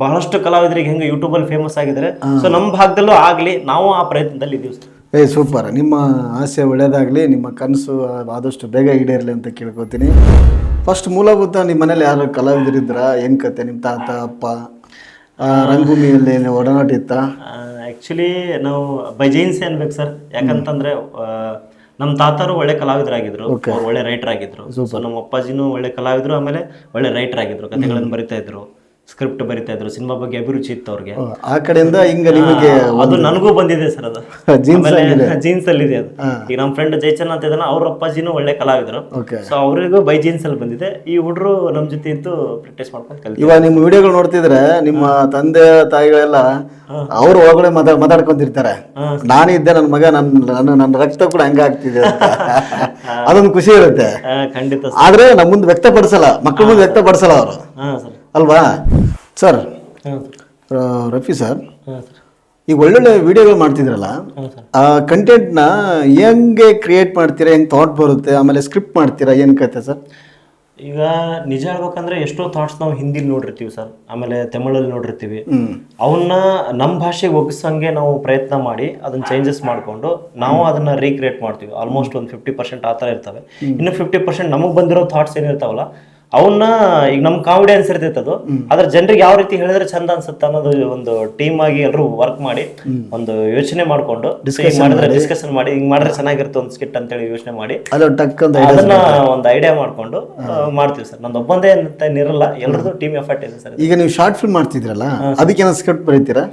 ಬಹಳಷ್ಟು ಕಲಾವಿದರಿಗೆ ಹೆಂಗೆ ಯೂಟ್ಯೂಬಲ್ಲಿ ಫೇಮಸ್ ಆಗಿದ್ದಾರೆ. ಸೊ ನಮ್ಮ ಭಾಗದಲ್ಲೂ ಆಗಲಿ ನಾವು ಆ ಪ್ರಯತ್ನದಲ್ಲಿ ಇದ್ದೀವಿ ಸರ್. ಏ ಸೂಪರ್ ನಿಮ್ಮ ಆಸೆ ಒಳ್ಳೆಯದಾಗಲಿ ನಿಮ್ಮ ಕನಸು ಆದಷ್ಟು ಬೇಗ ಈಡೇರಲಿ ಅಂತ ಕೇಳ್ಕೊತೀನಿ. ಫಸ್ಟ್ ಮೂಲಭೂತ ನಿಮ್ಮ ಮನೇಲಿ ಯಾರು ಕಲಾವಿದರಿದ್ರ? ಏನು ಕತೆ? ನಿಮ್ಮ ತಾತ ಅಪ್ಪ ಆ, ರಂಗಭೂಮಿಯಲ್ಲಿ ಏನು ಒಡನಾಟ ಇತ್ತ ಆ್ಯಕ್ಚುಲಿ ನಾವು ಬೈ ಜೈನ್ಸ್ ಅನ್ಬೇಕು ಸರ್. ಯಾಕಂತಂದ್ರೆ ಆ, ನಮ್ಮ ತಾತರು ಒಳ್ಳೆ ಕಲಾವಿದರಾಗಿದ್ರು. ಅವ್ರು ಒಳ್ಳೆ ರೈಟರ್ ಆಗಿದ್ರು. ಸೊ ನಮ್ಮ ಅಪ್ಪಾಜಿನೂ ಒಳ್ಳೆ ಕಲಾವಿದರು ಆಮೇಲೆ ಒಳ್ಳೆ ರೈಟರ್ ಆಗಿದ್ರು ಕಥೆಗಳನ್ನು ಬರಿತಾ ಇದ್ರು. ಸ್ಕ್ರಿಪ್ಟ್ ಬರಿತಾ ಇದ್ರು ಸಿನಿಮಾ ಬಗ್ಗೆ ಅಭಿರುಚಿ ಇತ್ತು ಅವ್ರಿಗೆ. ಆ ಕಡೆಯಿಂದ ಹಿಂಗ ನಿಮಗೆ ಅದು ನನಗೂ ಬಂದಿದೆ ಸರ್ ಅದು. ಜೀನ್ಸ್ ಅಲ್ಲಿ ಇದೆ ಅದು. ಈಗ ನಮ್ಮ ಫ್ರೆಂಡ್ ಜಯಚಂದ್ ಅಂತ ಇದನ್ನ ಅವ್ರ ಅಪ್ಪಾಜಿನೂ ಒಳ್ಳೆ ಕಲಾವಿದ್ರು. ಸೊ ಅವರಿಗೂ ಬೈ ಜೀನ್ಸ್ ಅಲ್ಲಿ ಬಂದಿದೆ. ಈ ಹುಡುಗರು ನಮ್ಮ ಜೊತೆ ಇದ್ದು ಪ್ರಾಕ್ಟೀಸ್ ಮಾಡ್ಕೊಂಡು ಕಲಿತು ಇವಾಗ ನಿಮ್ಮ ವಿಡಿಯೋಗಳು ನೋಡ್ತಿದ್ರೆ ನಿಮ್ಮ ತಂದೆ ತಾಯಿಗಳೆಲ್ಲ ಅವ್ರು ಒಳಗಡೆ ಮಾತಾ ಮಾತಾಡ್ಕೊಂತಿರ್ತಾರೆ ಇದ್ದೆ ನನ್ನ ಮಗ ನನ್ನ ನನ್ನ ರಕ್ತ ಕೂಡ ಹಂಗ ಆಗ್ತಿದೆ ಅದೊಂದು ಖುಷಿ ಇರುತ್ತೆ. ಖಂಡಿತ ಆದ್ರೆ ನಮ್ಮ ಮುಂದೆ ವ್ಯಕ್ತಪಡಿಸಲ್ಲ ಮಕ್ಕಳ ಮುಂದೆ ವ್ಯಕ್ತಪಡಿಸಲ್ಲ ಅವರು. ಹಾ ಸರ್. ಅಲ್ವಾ? ಸರ್ ರಫಿ ಸರ್ ಈಗ ಒಳ್ಳೊಳ್ಳೆ ವಿಡಿಯೋಗಳು ಮಾಡ್ತಿದ್ರಲ್ಲ ಆ ಕಂಟೆಂಟ್ನ ಹೆಂಗೆ ಕ್ರಿಯೇಟ್ ಮಾಡ್ತೀರಾ ಹೆಂಗೆ ಥಾಟ್ ಬರುತ್ತೆ ಆಮೇಲೆ ಸ್ಕ್ರಿಪ್ಟ್ ಮಾಡ್ತೀರಾ ಏನು ಕತೆ ಸರ್? ಈಗ ನಿಜ ಹೇಳ್ಬೇಕಂದ್ರೆ ಎಷ್ಟೋ ಥಾಟ್ಸ್ ನಾವು ಹಿಂದಿಲಿ ನೋಡಿರ್ತೀವಿ ಸರ್. ಆಮೇಲೆ ತಮಿಳಲ್ಲಿ ನೋಡಿರ್ತೀವಿ. ಅವನ್ನ ನಮ್ಮ ಭಾಷೆಗೆ ಒಗ್ಸಂಗೆ ನಾವು ಪ್ರಯತ್ನ ಮಾಡಿ ಅದನ್ನ ಚೇಂಜಸ್ ಮಾಡಿಕೊಂಡು ನಾವು ಅದನ್ನ ರೀಕ್ರಿಯೇಟ್ ಮಾಡ್ತೀವಿ. ಆಲ್ಮೋಸ್ಟ್ ಒಂದು ಫಿಫ್ಟಿ ಪರ್ಸೆಂಟ್ ಆ ಥರ ಇರ್ತವೆ. ಇನ್ನು ಫಿಫ್ಟಿ ಪರ್ಸೆಂಟ್ ನಮಗೆ ಬಂದಿರೋ ಥಾಟ್ಸ್ ಏನಿರ್ತಾವಲ್ಲ ಅವನ್ನ ಈಗ ನಮ್ ಕಾಮಿಡಿ ಅನ್ಸಿರ್ತೈತೆ ಅದು. ಅದ್ರ ಜನರಿಗೆ ಯಾವ ರೀತಿ ಹೇಳಿದ್ರೆ ಚಂದ ಅನ್ಸುತ್ತೆ ಅನ್ನೋದು ಒಂದು ಟೀಮ್ ಆಗಿ ಎಲ್ಲರೂ ವರ್ಕ್ ಮಾಡಿ ಒಂದು ಯೋಚನೆ ಮಾಡ್ಕೊಂಡು ಡಿಸ್ಕಸ್ ಮಾಡಿದ್ರೆ ಡಿಸ್ಕಷನ್ ಮಾಡಿ ಹಿಂಗ್ ಮಾಡಿದ್ರೆ ಚೆನ್ನಾಗಿರುತ್ತೆ ಒಂದು ಸ್ಕಿಟ್ ಅಂತೇಳಿ ಯೋಚನೆ ಮಾಡಿ. ಅದನ್ನ ಒಂದು ಐಡಿಯಾ ಮಾಡ್ಕೊಂಡು ಮಾಡ್ತೀವಿ ಸರ್. ನಂದು ಒಬ್ಬಂದೇ ಅಂತ ಇರಲ್ಲ. ಎಲ್ಲರದ್ದು ಟೀಮ್ ಎಫರ್ಟ್ ಇದೆ ಸರ್ ಈಗ ನೀವು ಶಾರ್ಟ್ ಫಿಲ್ಮ್ ಮಾಡ್ತಿದ್ರಲ್ಲ ಅದಕ್ಕೆ ಸ್ಕ್ರಿಪ್ಟ್ ಬರೀತೀರಾ?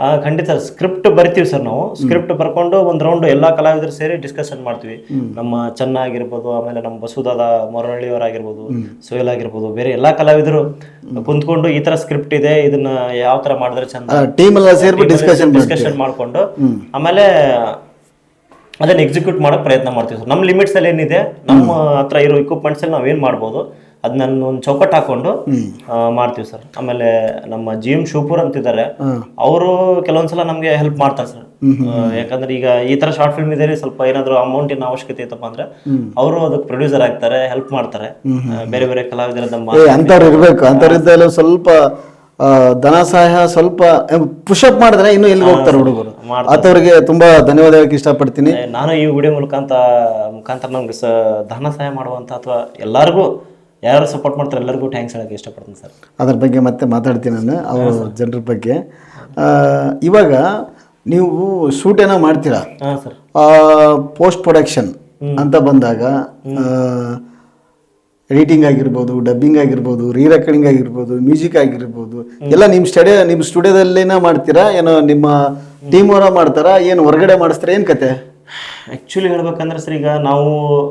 ಆ, ಖಂಡಿತ ಸ್ಕ್ರಿಪ್ಟ್ ಬರಿತೀವಿ ಸರ್ ನಾವು. ಸ್ಕ್ರಿಪ್ಟ್ ಬರ್ಕೊಂಡು ಒಂದು ರೌಂಡ್ ಎಲ್ಲಾ ಕಲಾವಿದರು ಸೇರಿ ಡಿಸ್ಕಷನ್ ಮಾಡ್ತೀವಿ. ನಮ್ಮ ಚೆನ್ನ ಆಗಿರ್ಬೋದು ಆಮೇಲೆ ನಮ್ಮ ಬಸುದಾದ ಮೊರಳ್ಳಿ ಆಗಿರ್ಬೋದು ಸೋಯಲ್ ಆಗಿರ್ಬೋದು ಬೇರೆ ಎಲ್ಲಾ ಕಲಾವಿದರು ಕುಂತ್ಕೊಂಡು ಈ ತರ ಸ್ಕ್ರಿಪ್ಟ್ ಇದೆ ಇದನ್ನ ಯಾವ ತರ ಮಾಡಿದ್ರೆ ಚಂದ ಟೀಮ್ ಎಲ್ಲ ಸೇರಿ ಡಿಸ್ಕಷನ್ ಡಿಸ್ಕಷನ್ ಮಾಡ್ಕೊಂಡು ಆಮೇಲೆ ಅದನ್ನ ಎಕ್ಸಿಕ್ಯೂಟ್ ಮಾಡಕ್ ಪ್ರಯತ್ನ ಮಾಡ್ತೀವಿ ಸರ್. ನಮ್ಮ ಲಿಮಿಟ್ಸ್ ಅಲ್ಲಿ ಏನಿದೆ ನಮ್ಮ ಹತ್ರ ಇರೋ ಇಕ್ವಿಪ್ಮೆಂಟ್ಸ್ ಅಲ್ಲಿ ನಾವೇನ್ ಮಾಡ್ಬೋದು ಅದನ್ನ ಒಂದು ಚೌಕಟ್ಟು ಹಾಕೊಂಡು ಆ, ಮಾಡ್ತೀವಿ ಸರ್. ಆಮೇಲೆ ನಮ್ಮ ಜಿ ಎಂ ಶಿವಪುರ್ ಅಂತಿದ್ದಾರೆ ಅವರು ಕೆಲವೊಂದ್ಸಲ ನಮ್ಗೆ ಹೆಲ್ಪ್ ಮಾಡ್ತಾರೆ ಸರ್. ಯಾಕಂದ್ರೆ ಈಗ ಈ ತರ ಶಾರ್ಟ್ ಫಿಲ್ಮ್ ಇದೆ ಸ್ವಲ್ಪ ಏನಾದ್ರು ಅಮೌಂಟಿನ ಅವಶ್ಯಕತೆ ಇತ್ತಪ್ಪ ಅಂದ್ರೆ ಅವರು ಅದಕ್ಕೆ ಪ್ರೊಡ್ಯೂಸರ್ ಆಗ್ತಾರೆ ಹೆಲ್ಪ್ ಮಾಡ್ತಾರೆ. ಬೇರೆ ಬೇರೆ ಕಲಾವಿದರ ಅಂಥವ್ರು ಇರಬೇಕು ಅಂಥವ್ರಿದ್ದೆಲ್ಲ ಸ್ವಲ್ಪ ಧನ ಸಹಾಯ ಸ್ವಲ್ಪ ಪುಷಪ್ ಮಾಡಿದ್ರೆ ಇನ್ನು ಎಲ್ಲಿ ಹೋಗ್ತಾರೆ ಹುಡುಗರು? ಅಂಥವ್ರಿಗೆ ತುಂಬಾ ಧನ್ಯವಾದ ಹೇಳಕ್ಕೆ ಇಷ್ಟಪಡ್ತೀನಿ ನಾನು ಈ ವಿಡಿಯೋ ಮುಖಾಂತ ಮುಖಾಂತರ ನಮ್ಗೆ ಧನ ಸಹಾಯ ಮಾಡುವಂತ ಅಥವಾ ಎಲ್ಲರಿಗೂ ಯಾರು ಸಪೋರ್ಟ್ ಮಾಡ್ತಾರೆ ಎಲ್ಲರಿಗೂ ಥ್ಯಾಂಕ್ಸ್ ಹೇಳಕ್ಕೆ ಇಷ್ಟಪಡ್ತೀನಿ ಸರ್. ಅದ್ರ ಬಗ್ಗೆ ಮತ್ತೆ ಮಾತಾಡ್ತೀನಿ ನಾನು ಅವ್ರ ಜನರ ಬಗ್ಗೆ. ಆ, ಇವಾಗ ನೀವು ಶೂಟ್ ಏನೋ ಮಾಡ್ತೀರಾ? ಹಾಂ ಸರ್. ಪೋಸ್ಟ್ ಪ್ರೊಡಕ್ಷನ್ ಅಂತ ಬಂದಾಗ ಎಡಿಟಿಂಗ್ ಆಗಿರ್ಬೋದು ಡಬ್ಬಿಂಗ್ ಆಗಿರ್ಬೋದು ರೀ ರೆಕಾರ್ಡಿಂಗ್ ಆಗಿರ್ಬೋದು ಮ್ಯೂಸಿಕ್ ಆಗಿರ್ಬೋದು ಎಲ್ಲ ನಿಮ್ಮ ಸ್ಟುಡಿಯೋ ನಿಮ್ಮ ಸ್ಟುಡಿಯೋದಲ್ಲೇನ ಮಾಡ್ತೀರಾ? ಏನೋ ನಿಮ್ಮ ಟೀಮ್ ಅವರ ಮಾಡ್ತಾರಾ? ಏನು ಹೊರಗಡೆ ಮಾಡಿಸ್ತಾರೆ? ಏನು ಕತೆ? ಆ್ಯಕ್ಚುಲಿ ಹೇಳ್ಬೇಕಂದ್ರೆ ಸರ್ ಈಗ ನಾವು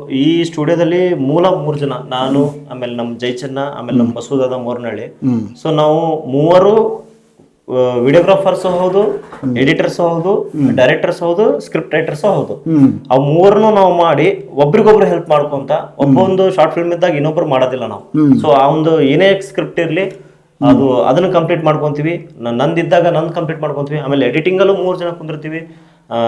ಈ ಸ್ಟುಡಿಯೋದಲ್ಲಿ ಮೂಲ ಮೂರು ಜನ ನಾನು ಆಮೇಲೆ ನಮ್ಮ ಜೈಚನ್ನ ಆಮೇಲೆ ನಮ್ಮ ಮಸೂದಾದ ಮೋರ್ನಳ್ಳಿ. ಸೊ ನಾವು ಮೂವರು ವಿಡಿಯೋಗ್ರಾಫರ್ಸ್ ಹೌದು ಎಡಿಟರ್ಸ್ ಹೌದು ಡೈರೆಕ್ಟರ್ಸ್ ಹೌದು ಸ್ಕ್ರಿಪ್ಟ್ ರೈಟರ್ಸ್ ಹೌದು. ಆ ಮೂರನ್ನು ನಾವು ಮಾಡಿ ಒಬ್ರಿಗೊಬ್ರು ಹೆಲ್ಪ್ ಮಾಡ್ಕೊಂತ ಒಬ್ಬೊಂದು ಶಾರ್ಟ್ ಫಿಲ್ಮ್ ಇದ್ದಾಗ ಇನ್ನೊಬ್ರು ಮಾಡೋದಿಲ್ಲ ನಾವು. ಸೊ ಆ ಒಂದು ಏನೇ ಸ್ಕ್ರಿಪ್ಟ್ ಇರ್ಲಿ ಅದು ಅದನ್ನ ಕಂಪ್ಲೀಟ್ ಮಾಡ್ಕೊಂತೀವಿ. ನಂದಿದ್ದಾಗ ನಂದು ಕಂಪ್ಲೀಟ್ ಮಾಡ್ಕೊಂತೀವಿ. ಆಮೇಲೆ ಎಡಿಟಿಂಗ್ ಅಲ್ಲೂ ಮೂರು ಜನ ಕುಂದಿರ್ತೀವಿ. ಆ,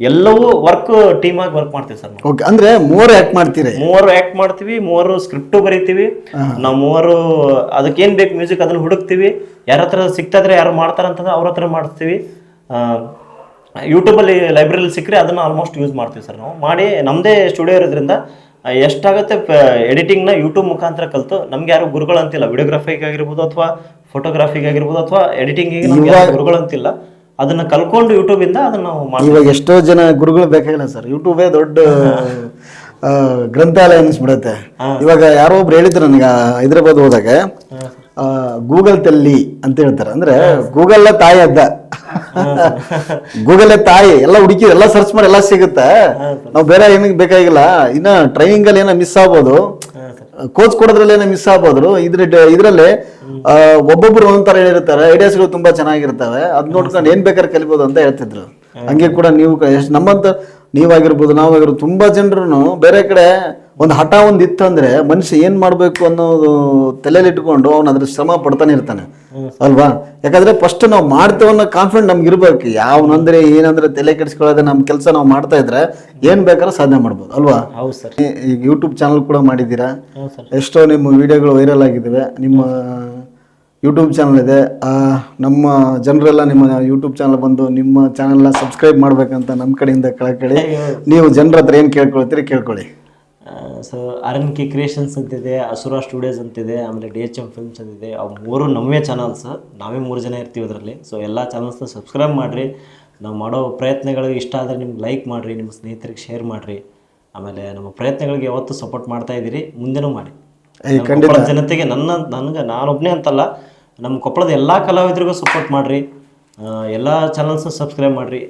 ಎಲ್ಲವೂ ವರ್ಕ್ ಟೀಮ್ ಆಗಿ ವರ್ಕ್ ಮಾಡ್ತೀವಿ ಸರ್ ನಾವು. ಓಕೆ ಅಂದ್ರೆ ಮೂವರು ಆಕ್ಟ್ ಮಾಡ್ತೀರಿ? ಮೂವರು ಆಕ್ಟ್ ಮಾಡ್ತೀವಿ ಮೂವರು ಸ್ಕ್ರಿಪ್ಟು ಬರೀತೀವಿ. ನಾವು ಮೂವರು ಅದಕ್ಕೇನ್ ಬೇಕು ಮ್ಯೂಸಿಕ್ ಅದನ್ನ ಹುಡುಕ್ತಿವಿ. ಯಾರ ಹತ್ರ ಸಿಕ್ತಾದ್ರೆ ಯಾರು ಮಾಡ್ತಾರ ಅಂತಂದ್ರೆ ಅವ್ರ ಹತ್ರ ಮಾಡಿಸ್ತೀವಿ ಯೂಟ್ಯೂಬಲ್ಲಿ ಲೈಬ್ರರಿಲಿ ಸಿಕ್ಕರೆ ಅದನ್ನ ಆಲ್ಮೋಸ್ಟ್ ಯೂಸ್ ಮಾಡ್ತೀವಿ ಸರ್ ನಾವು. ಮಾಡಿ ನಮ್ಮದೇ ಸ್ಟುಡಿಯೋ ಇರೋದ್ರಿಂದ ಎಷ್ಟಾಗುತ್ತೆ ಎಡಿಟಿಂಗ್ನ ಯೂಟ್ಯೂಬ್ ಮುಖಾಂತರ ಕಲಿತು ನಮ್ಗೆ ಯಾರು ಗುರುಗಳು ಅಂತಿಲ್ಲ ವಿಡಿಯೋಗ್ರಫಿಗೆ ಆಗಿರ್ಬೋದು ಅಥವಾ ಫೋಟೋಗ್ರಾಫಿಗೆ ಆಗಿರ್ಬೋದು ಅಥವಾ ಎಡಿಟಿಂಗಿಗೆ ನಮ್ಗೆ ಯಾರು ಗುರುಗಳು ಅಂತಿಲ್ಲ ಅದನ್ನ ಕಲ್ಕೊಂಡು ಯೂಟ್ಯೂಬಿಂದ ಅದನ್ನ ನಾವು ಮಾಡ್ತೀವಿ. ಇವಾಗ ಎಷ್ಟೋ ಜನ ಗುರುಗಳು ಬೇಕಾಗಿಲ್ಲ ಸರ್. ಯೂಟ್ಯೂಬೇ ದೊಡ್ಡ ಆ, ಗ್ರಂಥಾಲಯ ಅನಿಸ್ಬಿಡುತ್ತೆ. ಇವಾಗ ಯಾರೋ ಒಬ್ರು ಹೇಳಿದ್ರು ನನಗೆ ಹೈದರಾಬಾದ್ ಹೋದಾಗ ಗೂಗಲ್ ತಲ್ಲಿ ಅಂತ ಹೇಳ್ತಾರೆ. ಅಂದ್ರೆ ಗೂಗಲ್ ತಾಯಿ ಅದ್ದ. ಗೂಗಲ್ ತಾಯಿ ಎಲ್ಲ ಹುಡುಕಿ ಎಲ್ಲ ಸರ್ಚ್ ಮಾಡಿ ಎಲ್ಲ ಸಿಗುತ್ತೆ. ನಾವು ಬೇರೆ ಏನಕ್ಕೆ ಬೇಕಾಗಿಲ್ಲ. ಇನ್ನ ಟ್ರೈನಿಂಗ್ ಅಲ್ಲಿ ಏನೋ ಮಿಸ್ ಆಗ್ಬೋದು. ಕೋಚ್ ಕೊಡೋದ್ರಲ್ಲಿ ಏನೋ ಮಿಸ್ ಆಗ್ಬೋದು. ಇದ್ರ ಇದ್ರಲ್ಲಿ ಒಬ್ಬೊಬ್ರು ಒಂಥರ ಹೇಳಿರ್ತಾರೆ ಐಡಿಯಾಸ್ಗಳು ತುಂಬಾ ಚೆನ್ನಾಗಿರ್ತವೆ. ಅದ್ ನೋಡ್ಕೊಂಡು ಏನ್ ಬೇಕಾದ್ರೆ ಕಲಿಬಹುದು ಅಂತ ಹೇಳ್ತಿದ್ರು. ಹಂಗೆ ಕೂಡ ನೀವು ನಮ್ಮಂತ ನೀವಾಗಿರ್ಬೋದು ನಾವಾಗಿರ್ಬೋದು ತುಂಬಾ ಜನರು ಬೇರೆ ಕಡೆ ಒಂದು ಹಠ ಒಂದು ಇತ್ತಂದ್ರೆ ಮನುಷ್ಯ ಏನ್ ಮಾಡ್ಬೇಕು ಅನ್ನೋದು ತಲೆಯಲ್ಲಿ ಇಟ್ಕೊಂಡು ಅವ್ನು ಅದ್ರ ಶ್ರಮ ಪಡ್ತಾನೆ ಇರ್ತಾನೆ. ಅಲ್ವಾ? ಯಾಕಂದ್ರೆ ಫಸ್ಟ್ ನಾವು ಮಾಡ್ತೇವೆ ಅನ್ನೋ ಕಾನ್ಫಿಡೆಂಟ್ ನಮ್ಗೆ ಇರ್ಬೇಕು. ಯಾವನಂದ್ರೆ ಏನಂದ್ರೆ ತಲೆ ಕೆಡಿಸ್ಕೊಳ್ಳೋದೆ ನಮ್ಮ ಕೆಲಸ ನಾವು ಮಾಡ್ತಾ ಇದ್ರೆ ಏನ್ ಬೇಕಾದ್ರೂ ಸಾಧನೆ ಮಾಡ್ಬೋದು. ಅಲ್ವಾ? ಈಗ ಯೂಟ್ಯೂಬ್ ಚಾನಲ್ ಕೂಡ ಮಾಡಿದ್ದೀರಾ? ಎಷ್ಟೋ ನಿಮ್ಮ ವಿಡಿಯೋಗಳು ವೈರಲ್ ಆಗಿದ್ದಾವೆ ನಿಮ್ಮ ಯೂಟ್ಯೂಬ್ ಚಾನಲ್ ಇದೆ. ನಮ್ಮ ಜನರೆಲ್ಲ ನಿಮ್ಮ ಯೂಟ್ಯೂಬ್ ಚಾನಲ್ ಬಂದು ನಿಮ್ಮ ಚಾನಲ್ನ ಸಬ್ಸ್ಕ್ರೈಬ್ ಮಾಡ್ಬೇಕಂತ ನಮ್ಮ ಕಡೆಯಿಂದ ಕಳಕಳಿ. ನೀವು ಜನರ ಹತ್ರ ಏನು ಕೇಳ್ಕೊಳ್ತೀರಿ ಕೇಳ್ಕೊಳ್ಳಿ. So R N K creations ಅಂತಿದೆ ಅಸುರ ಸ್ಟುಡಿಯೋಸ್ ಅಂತಿದೆ ಆಮೇಲೆ ಡಿ ಎಚ್ ಎಂ ಫಿಲ್ಮ್ಸ್ ಅಂತಿದೆ. ಅವು ಮೂರು ನಮ್ಮೇ ಚಾನಲ್ಸ್ ನಾವೇ ಮೂರು ಜನ ಇರ್ತೀವಿ ಅದರಲ್ಲಿ. ಸೊ ಎಲ್ಲ ಚಾನಲ್ಸ್ನ ಸಬ್ಸ್ಕ್ರೈಬ್ ಮಾಡಿರಿ. ನಾವು ಮಾಡೋ ಪ್ರಯತ್ನಗಳು ಇಷ್ಟ ಆದರೆ ನಿಮ್ಗೆ ಲೈಕ್ ಮಾಡಿರಿ ನಿಮ್ಮ ಸ್ನೇಹಿತರಿಗೆ ಶೇರ್ ಮಾಡಿರಿ. ಆಮೇಲೆ ನಮ್ಮ ಪ್ರಯತ್ನಗಳಿಗೆ ಯಾವತ್ತೂ ಸಪೋರ್ಟ್ ಮಾಡ್ತಾ ಇದ್ದೀರಿ. ಮುಂದೆನೂ ಮಾಡಿ. ಜನತೆಗೆ ನನ್ನ ನನಗೆ ನಾನೊಬ್ಬನೇ ಅಂತಲ್ಲ ನಮ್ಮ ಕೊಪ್ಪಳದ ಎಲ್ಲ ಕಲಾವಿದರಿಗೂ ಸಪೋರ್ಟ್ ಮಾಡಿರಿ. ಎಲ್ಲ ಚಾನಲ್ಸ್ನ ಸಬ್ಸ್ಕ್ರೈಬ್ ಮಾಡಿರಿ.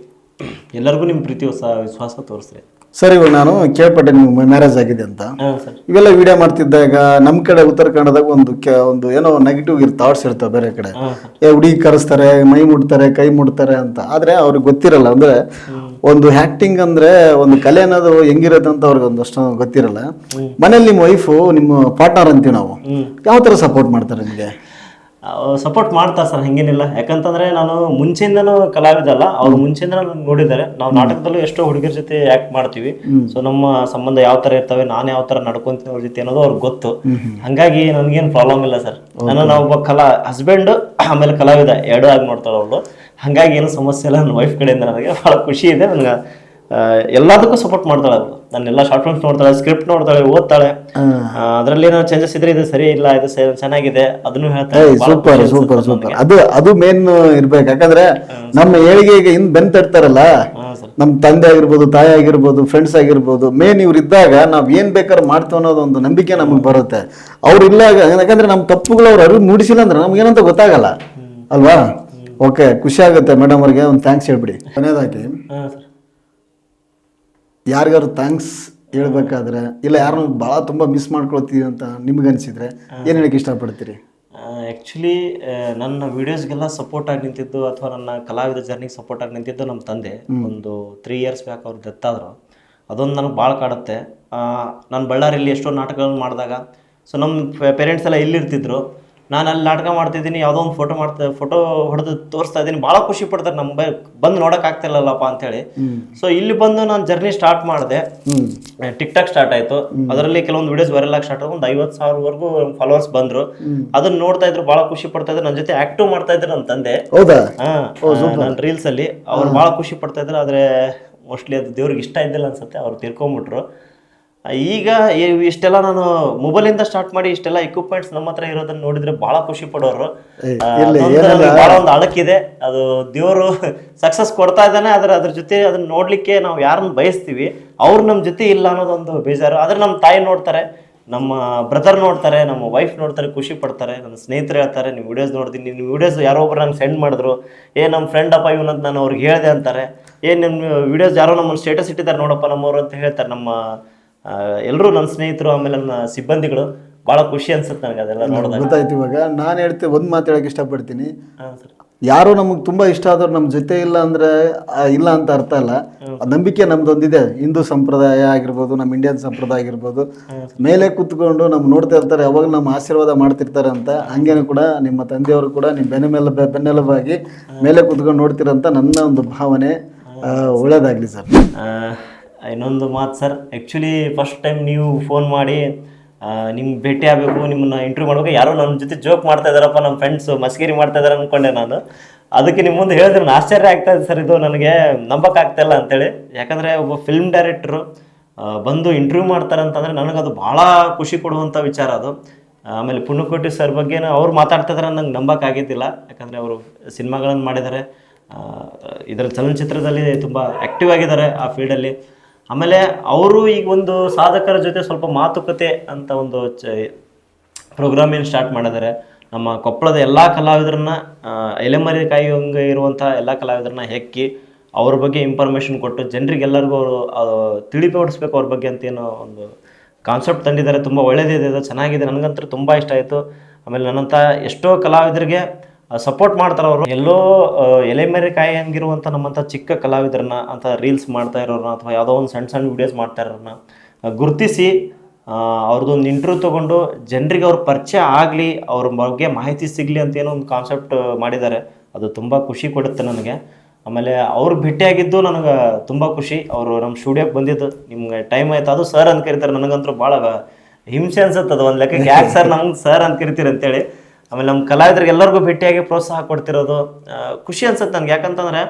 ಎಲ್ಲರಿಗೂ ನಿಮ್ಮ ಪ್ರೀತಿ ಹೊಸ ವಿಶ್ವಾಸ ತೋರಿಸ್ರಿ. ಸರ್ ಇವಾಗ ನಾನು ಕೇಳ್ಪಟ್ಟೆ ನಿಮ್ಗೆ ಮ್ಯಾರೇಜ್ ಆಗಿದೆ ಅಂತ. ಹಾಂ ಸರ್. ಇವೆಲ್ಲ ವಿಡಿಯೋ ಮಾಡ್ತಿದ್ದಾಗ ನಮ್ಮ ಕಡೆ ಉತ್ತರ ಕನ್ನಡದಾಗ ಒಂದು ಕೆ ಒಂದು ಏನೋ ನೆಗೆಟಿವ್ ಇರ್ ಥಾಟ್ಸ್ ಇರ್ತವೆ ಬೇರೆ ಕಡೆ. ಏ ಹುಡುಗಿ ಕರೆಸ್ತಾರೆ ಮೈ ಮುಡ್ತಾರೆ ಕೈ ಮುಡ್ತಾರೆ ಅಂತ. ಆದರೆ ಅವ್ರಿಗೆ ಗೊತ್ತಿರಲ್ಲ ಅಂದರೆ ಒಂದು ಆ್ಯಕ್ಟಿಂಗ್ ಅಂದರೆ ಒಂದು ಕಲೆ ಅನ್ನೋದು ಹೆಂಗಿರುತ್ತೆ ಅಂತ ಅವ್ರಿಗೆ ಒಂದಷ್ಟು ಗೊತ್ತಿರಲ್ಲ. ಮನೇಲಿ ನಿಮ್ಮ ವೈಫು ನಿಮ್ಮ ಪಾರ್ಟ್ನರ್ ಅಂತೀವಿ ನಾವು. ಯಾವ ಥರ ಸಪೋರ್ಟ್ ಮಾಡ್ತಾರೆ ನಿಮಗೆ? ಸಪೋರ್ಟ್ ಮಾಡ್ತಾ ಸರ್ ಹಂಗೇನಿಲ್ಲ. ಯಾಕಂತಂದ್ರೆ ನಾನು ಮುಂಚೆಯಿಂದನೂ ಕಲಾವಿದ ಅಲ್ಲ ಅವ್ರು ಮುಂಚೆಯಿಂದ ನೋಡಿದ್ದಾರೆ. ನಾವು ನಾಟಕದಲ್ಲೂ ಎಷ್ಟೋ ಹುಡುಗರ ಜೊತೆ ಆಕ್ಟ್ ಮಾಡ್ತೀವಿ. ಸೊ ನಮ್ಮ ಸಂಬಂಧ ಯಾವ ತರ ಇರ್ತವೆ ನಾನು ಯಾವ ತರ ನಡ್ಕೊಂತೀನಿ ಅವ್ರ ಜೊತೆ ಅನ್ನೋದು ಅವ್ರಿಗೆ ಗೊತ್ತು. ಹಂಗಾಗಿ ನನ್ಗೇನು ಪ್ರಾಬ್ಲಮ್ ಇಲ್ಲ ಸರ್. ನಾನು ನಾವು ಒಬ್ಬ ಕಲಾ ಹಸ್ಬೆಂಡ್ ಆಮೇಲೆ ಕಲಾವಿದ ಎರಡು ಆಗಿ ನೋಡ್ತಾಳೆ ಅವಳು ಹಂಗಾಗಿ ಏನು ಸಮಸ್ಯೆ ಇಲ್ಲ ನನ್ನ ವೈಫ್ ಕಡೆಯಿಂದ ನನಗೆ ಬಹಳ ಖುಷಿ ಇದೆ ನನಗೆ ಎಲ್ಲದಕ್ಕೂ ಸಪೋರ್ಟ್ ಮಾಡ್ತಾಳೆ ಅವಳು ನನ್ನೆಲ್ಲ ಶಾರ್ಟ್ ಫಿಲ್ಮ್ಸ್ ನೋಡ್ತಾಳೆ ಸ್ಕ್ರಿಪ್ಟ್ ನೋಡ್ತಾಳೆ ಓದ್ತಾಳೆ. ಅದರಲ್ಲಿ ಏನೋ ಚೇಂಜಸ್ ಇದ್ರೆ ಇದು ಸರಿ ಇಲ್ಲ ಇದು ಚೆನ್ನಾಗಿದೆ ಅದನ್ನು ಹೇಳ್ತಾಳೆ. ಸೂಪರ್ ಸೂಪರ್ ಸೂಪರ್ ಅದು ಅದು ಮೇನ್ ಇರ್ಬೇಕು. ಯಾಕಂದ್ರೆ ನಮ್ಮ ಏಳಿಗೆಗೆ ಹಿಂದ್ ಬೆನ್ ತಡ್ತಾರಲ್ಲ ನಮ್ ನಮ್ಮ ತಂದೆ ಆಗಿರ್ಬೋದು ತಾಯಿ ಆಗಿರ್ಬೋದು ಫ್ರೆಂಡ್ಸ್ ಆಗಿರ್ಬೋದು ಮೇನ್ ಇವ್ರು ಇದ್ದಾಗ ನಾವ್ ಏನ್ ಬೇಕಾದ್ರೆ ಮಾಡ್ತೇವೆ ಅನ್ನೋದು ಒಂದು ನಂಬಿಕೆ ನಮಗೆ ಬರುತ್ತೆ. ಅವ್ರು ಇಲ್ಲ ಯಾಕಂದ್ರೆ ನಮ್ಮ ತಪ್ಪುಗಳು ಅವ್ರು ಅರಿವು ಮೂಡಿಸಿಲ್ಲ ಅಂದ್ರೆ ನಮ್ಗೇನಂತ ಗೊತ್ತಾಗಲ್ಲ. ಅಲ್ವಾ? ಓಕೆ ಖುಷಿ ಆಗುತ್ತೆ. ಮೇಡಮ್ ಅವ್ರಿಗೆ ಒಂದು ಥ್ಯಾಂಕ್ಸ್ ಹೇಳ್ಬಿಡಿ. ಕೊನೆಯದಾಗಿ ಯಾರಿಗಾರು ಥ್ಯಾಂಕ್ಸ್ ಹೇಳ್ಬೇಕಾದ್ರೆ ಇಲ್ಲ ಯಾರನ್ನು ಭಾಳ ತುಂಬ ಮಿಸ್ ಮಾಡ್ಕೊಳ್ತೀವಿ ಅಂತ ನಿಮ್ಗೆ ಅನಿಸಿದ್ರೆ ಏನು ಹೇಳೋಕ್ಕೆ ಇಷ್ಟಪಡ್ತೀರಿ? ಆ್ಯಕ್ಚುಲಿ ನನ್ನ ವೀಡಿಯೋಸ್ಗೆಲ್ಲ ಸಪೋರ್ಟ್ ಆಗಿ ನಿಂತಿದ್ದು ಅಥವಾ ನನ್ನ ಕಲಾವಿದ ಜರ್ನಿಗೆ ಸಪೋರ್ಟ್ ಆಗಿ ನಿಂತಿದ್ದು ನಮ್ಮ ತಂದೆ. ಒಂದು ತ್ರೀ ಇಯರ್ಸ್ ಬ್ಯಾಕ್ ಅವ್ರು ಡೆತ್ತಾದರು ಅದೊಂದು ನನಗೆ ಭಾಳ ಕಾಡುತ್ತೆ. ನಾನು ಬಳ್ಳಾರಿಯಲ್ಲಿ ಎಷ್ಟೋ ನಾಟಕಗಳನ್ನ ಮಾಡಿದಾಗ ಸೊ ನಮ್ಮ ಪೇರೆಂಟ್ಸ್ ಎಲ್ಲ ಇಲ್ಲಿರ್ತಿದ್ರು ನಾನು ಅಲ್ಲಿ ನಾಟಕ ಮಾಡ್ತಿದ್ದೀನಿ ಯಾವುದೋ ಒಂದು ಫೋಟೋ ಮಾಡ್ತಾ ಫೋಟೋ ಹೊಡೆದು ತೋರಿಸ್ತಾ ಇದ್ದೀನಿ. ಭಾಳ ಖುಷಿ ಪಡ್ತಾರೆ ನಮ್ಮ ಬಂದು ನೋಡೋಕೆ ಆಗ್ತಿಲ್ಲಲ್ಲಪ್ಪ ಅಂತೇಳಿ. ಸೊ ಇಲ್ಲಿ ಬಂದು ನಾನು ಜರ್ನಿ ಸ್ಟಾರ್ಟ್ ಮಾಡಿದೆ. ಟಿಕ್ ಟಾಕ್ ಸ್ಟಾರ್ಟ್ ಆಯ್ತು. ಅದರಲ್ಲಿ ಕೆಲವೊಂದು ವಿಡಿಯೋಸ್ ವೈರಲ್ ಆಗಿ ಸ್ಟಾರ್ಟ್ ಒಂದು ಐವತ್ತು ಸಾವಿರವರೆಗೂ ಫಾಲೋವರ್ಸ್ ಬಂದ್ರು. ಅದನ್ನ ನೋಡ್ತಾ ಇದ್ರು ಭಾಳ ಖುಷಿ ಪಡ್ತಾ ಇದ್ರು. ನನ್ನ ಜೊತೆ ಆಕ್ಟಿವ್ ಮಾಡ್ತಾ ಇದ್ರು ನನ್ನ ತಂದೆ. ನನ್ನ ರೀಲ್ಸಲ್ಲಿ ಅವ್ರು ಭಾಳ ಖುಷಿ ಪಡ್ತಾ ಇದ್ರು ಆದ್ರೆ ಮೋಸ್ಟ್ಲಿ ಅದು ದೇವ್ರಿಗೆ ಇಷ್ಟ ಇದ್ದಿಲ್ಲ ಅನ್ಸುತ್ತೆ. ಅವ್ರು ತಿರ್ಕೊಂಬಿಟ್ರು. ಈಗ ಇಷ್ಟೆಲ್ಲ ನಾನು ಮೊಬೈಲಿಂದ ಸ್ಟಾರ್ಟ್ ಮಾಡಿ ಇಷ್ಟೆಲ್ಲ ಎಕ್ವಿಪ್ಮೆಂಟ್ಸ್ ನಮ್ಮ ಹತ್ರ ಇರೋದನ್ನ ನೋಡಿದ್ರೆ ಬಹಳ ಖುಷಿ ಪಡೋರು. ಬಹಳ ಒಂದು ಅಳಕಿದೆ. ಅದು ದೇವರು ಸಕ್ಸಸ್ ಕೊಡ್ತಾ ಇದ್ದಾನೆ ಆದ್ರೆ ಅದ್ರ ಜೊತೆ ಅದನ್ನ ನೋಡ್ಲಿಕ್ಕೆ ನಾವು ಯಾರನ್ನ ಬಯಸ್ತೀವಿ ಅವ್ರು ನಮ್ಮ ಜೊತೆ ಇಲ್ಲ ಅನ್ನೋದೊಂದು ಬೇಜಾರು. ಆದ್ರೆ ನಮ್ಮ ತಾಯಿ ನೋಡ್ತಾರೆ ನಮ್ಮ ಬ್ರದರ್ ನೋಡ್ತಾರೆ ನಮ್ಮ ವೈಫ್ ನೋಡ್ತಾರೆ ಖುಷಿ ಪಡ್ತಾರೆ. ನನ್ನ ಸ್ನೇಹಿತರು ಹೇಳ್ತಾರೆ ನಿಮ್ಮ ವಿಡಿಯೋಸ್ ನೋಡ್ತೀನಿ ನಿಮ್ಮ ವಿಡಿಯೋಸ್ ಯಾರೋ ಒಬ್ರು ನಂಗೆ ಸೆಂಡ್ ಮಾಡಿದ್ರು. ಏ ನಮ್ಮ ಫ್ರೆಂಡ್ ಅಪ್ಪ ಇವನಂತ ನಾನು ಅವ್ರಿಗೆ ಹೇಳಿದೆ ಅಂತಾರೆ. ಏ ನಿಮ್ಮ ವಿಡಿಯೋಸ್ ಯಾರೋ ನಮ್ಮ ಸ್ಟೇಟಸ್ ಇಟ್ಟಿದ್ದಾರೆ ನೋಡಪ್ಪ ನಮ್ಮವ್ರು ಅಂತ ಹೇಳ್ತಾರೆ ನಮ್ಮ ಎಲ್ಲರೂ ನನ್ನ ಸ್ನೇಹಿತರು ಆಮೇಲೆ ನನ್ನ ಸಿಬ್ಬಂದಿಗಳು ಭಾಳ ಖುಷಿ ಅನ್ಸುತ್ತೆ ನನಗೆ ಅದೆಲ್ಲ ನೋಡಿದಾಗ. ಗೊತ್ತಾಯ್ತು ಇವಾಗ. ನಾನು ಹೇಳ್ತೇನೆ ಒಂದು ಮಾತು ಹೇಳೋಕೆ ಇಷ್ಟಪಡ್ತೀನಿ. ಹಾಂ ಸರ್. ಯಾರು ನಮಗೆ ತುಂಬಾ ಇಷ್ಟ ಆದವ್ರು ನಮ್ಮ ಜೊತೆ ಇಲ್ಲ ಅಂದ್ರೆ ಆ, ಇಲ್ಲ ಅಂತ ಅರ್ಥ ಅಲ್ಲ. ಆ ನಂಬಿಕೆ ನಮ್ದೊಂದಿದೆ. ಹಿಂದೂ ಸಂಪ್ರದಾಯ ಆಗಿರ್ಬೋದು ನಮ್ಮ ಇಂಡಿಯನ್ ಸಂಪ್ರದಾಯ ಆಗಿರ್ಬೋದು. ಮೇಲೆ ಕೂತ್ಕೊಂಡು ನಮ್ ನೋಡ್ತಾ ಇರ್ತಾರೆ ಯಾವಾಗ ನಮ್ಮ ಆಶೀರ್ವಾದ ಮಾಡ್ತಿರ್ತಾರೆ ಅಂತ. ಹಂಗೇನು ಕೂಡ ನಿಮ್ಮ ತಂದೆಯವರು ಕೂಡ ನಿಮ್ಮ ಬೆನ್ನೆಲ್ಲ ಬೆನ್ನೆಲುಬಾಗಿ ಮೇಲೆ ಕೂತ್ಕೊಂಡು ನೋಡ್ತಿರಂತ ನನ್ನ ಒಂದು ಭಾವನೆ. ಆ, ಒಳ್ಳೇದಾಗ್ಲಿ ಸರ್. ಆ, ಇನ್ನೊಂದು ಮಾತು ಸರ್. ಆ್ಯಕ್ಚುಲಿ ಫಸ್ಟ್ ಟೈಮ್ ನೀವು ಫೋನ್ ಮಾಡಿ ನಿಮ್ಗೆ ಭೇಟಿ ಆಗಬೇಕು, ನಿಮ್ಮನ್ನ ಇಂಟರ್ವ್ಯೂ ಮಾಡಬೇಕು. ಯಾರೋ ನನ್ನ ಜೊತೆ ಜೋಕ್ ಮಾಡ್ತಾ ಇದಾರಪ್ಪ ನಮ್ಮ ಫ್ರೆಂಡ್ಸು ಮಸ್ಕಿರಿ ಮಾಡ್ತಾ ಇದಾರೆ ಅಂದ್ಕೊಂಡೆ ನಾನು. ಅದಕ್ಕೆ ನಿಮ್ಮ ಮುಂದೆ ಹೇಳಿದ್ರೆ ಆಶ್ಚರ್ಯ ಆಗ್ತಾ ಇದೆ ಸರ್ ಇದು. ನನಗೆ ನಂಬಕ್ಕಾಗ್ತಾ ಇಲ್ಲ ಅಂತೇಳಿ. ಯಾಕಂದರೆ ಒಬ್ಬ ಫಿಲ್ಮ್ ಡೈರೆಕ್ಟ್ರು ಬಂದು ಇಂಟರ್ವ್ಯೂ ಮಾಡ್ತಾರೆ ಅಂತಂದರೆ ನನಗದು ಭಾಳ ಖುಷಿ ಕೊಡುವಂಥ ವಿಚಾರ ಅದು. ಆಮೇಲೆ ಪುಣ್ಯಕೋಟಿ ಸರ್ ಬಗ್ಗೆ ಅವ್ರು ಮಾತಾಡ್ತಿದ್ರೆ ನಂಗೆ ನಂಬಕ್ಕಾಗಿದ್ದಿಲ್ಲ ಯಾಕಂದರೆ ಅವರು ಸಿನಿಮಾಗಳನ್ನು ಮಾಡಿದ್ದಾರೆ. ಇದರ ಚಲನಚಿತ್ರದಲ್ಲಿ ತುಂಬ ಆ್ಯಕ್ಟಿವ್ ಆಗಿದ್ದಾರೆ ಆ ಫೀಲ್ಡಲ್ಲಿ ಆಮೇಲೆ ಅವರು ಈಗ ಒಂದು ಸಾಧಕರ ಜೊತೆ ಸ್ವಲ್ಪ ಮಾತುಕತೆ ಅಂತ ಒಂದು ಚ ಪ್ರೋಗ್ರಾಮ್ ಏನು ಸ್ಟಾರ್ಟ್ ಮಾಡಿದ್ದಾರೆ. ನಮ್ಮ ಕೊಪ್ಪಳದ ಎಲ್ಲ ಕಲಾವಿದರನ್ನ ಎಲೆಮರಿ ಕಾಯಿ ಕಾಯುವಂಗೆ ಇರುವಂಥ ಎಲ್ಲ ಕಲಾವಿದರನ್ನ ಹೆಕ್ಕಿ ಅವ್ರ ಬಗ್ಗೆ ಇನ್ಫಾರ್ಮೇಷನ್ ಕೊಟ್ಟು ಜನರಿಗೆಲ್ಲರಿಗೂ ಅವರು ತಿಳಿಪಡಿಸ್ಬೇಕು ಅವ್ರ ಬಗ್ಗೆ ಅಂತ ಏನೋ ಒಂದು ಕಾನ್ಸೆಪ್ಟ್ ತಂದಿದ್ದಾರೆ. ತುಂಬ ಒಳ್ಳೆಯದಿದೆ ಅದು ಚೆನ್ನಾಗಿದೆ. ನನಗಂತೂ ತುಂಬ ಇಷ್ಟ ಆಯಿತು. ಆಮೇಲೆ ನನ್ನಂಥ ಎಷ್ಟೋ ಕಲಾವಿದರಿಗೆ ಸಪೋರ್ಟ್ ಮಾಡ್ತಾರೆ ಅವರು. ಎಲ್ಲೋ ಆ, ಎಲೆಮೆರೆಕಾಯಿ ಹಂಗಿರುವಂಥ ನಮ್ಮಂಥ ಚಿಕ್ಕ ಕಲಾವಿದರನ್ನ ಅಂತ ರೀಲ್ಸ್ ಮಾಡ್ತಾ ಇರೋರನ್ನ ಅಥವಾ ಯಾವುದೋ ಒಂದು ಸಣ್ಣ ಸಣ್ಣ ವಿಡಿಯೋಸ್ ಮಾಡ್ತಾ ಇರೋರನ್ನ ಗುರುತಿಸಿ ಅವ್ರದ್ದೊಂದು ಇಂಟರ್ವ್ಯೂ ತೊಗೊಂಡು ಜನರಿಗೆ ಅವ್ರ ಪರಿಚಯ ಆಗಲಿ ಅವ್ರ ಬಗ್ಗೆ ಮಾಹಿತಿ ಸಿಗಲಿ ಅಂತ ಏನೋ ಒಂದು ಕಾನ್ಸೆಪ್ಟ್ ಮಾಡಿದ್ದಾರೆ. ಅದು ತುಂಬ ಖುಷಿ ಕೊಡುತ್ತೆ ನನಗೆ. ಆಮೇಲೆ ಅವ್ರು ಭೇಟಿಯಾಗಿದ್ದು ನನಗೆ ತುಂಬ ಖುಷಿ. ಅವರು ನಮ್ಮ ಸ್ಟುಡಿಯೋಕ್ಕೆ ಬಂದಿದ್ದು. ನಿಮ್ಗೆ ಟೈಮ್ ಆಯ್ತು. ಅದು ಸರ್ ಅಂತ ಕರಿತಾರೆ. ನನಗಂತೂ ಭಾಳ ಹಿಂಸೆ ಅನ್ಸುತ್ತೆ ಅದು ಒಂದು ಲೆಕ್ಕಕ್ಕೆ. ಯಾಕೆ ಸರ್ ನಮ್ಗೆ ಸರ್ ಅಂತ ಕರಿತೀರಿ ಅಂತೇಳಿ ಆಮೇಲೆ ನಮ್ಮ ಕಲಾವಿದರಿಗೆ ಎಲ್ಲರಿಗೂ ಭೇಟಿಯಾಗಿ ಪ್ರೋತ್ಸಾಹ ಕೊಡ್ತಿರೋದು ಖುಷಿ ಅನ್ಸುತ್ತೆ ನನಗೆ. ಯಾಕಂತಂದ್ರೆ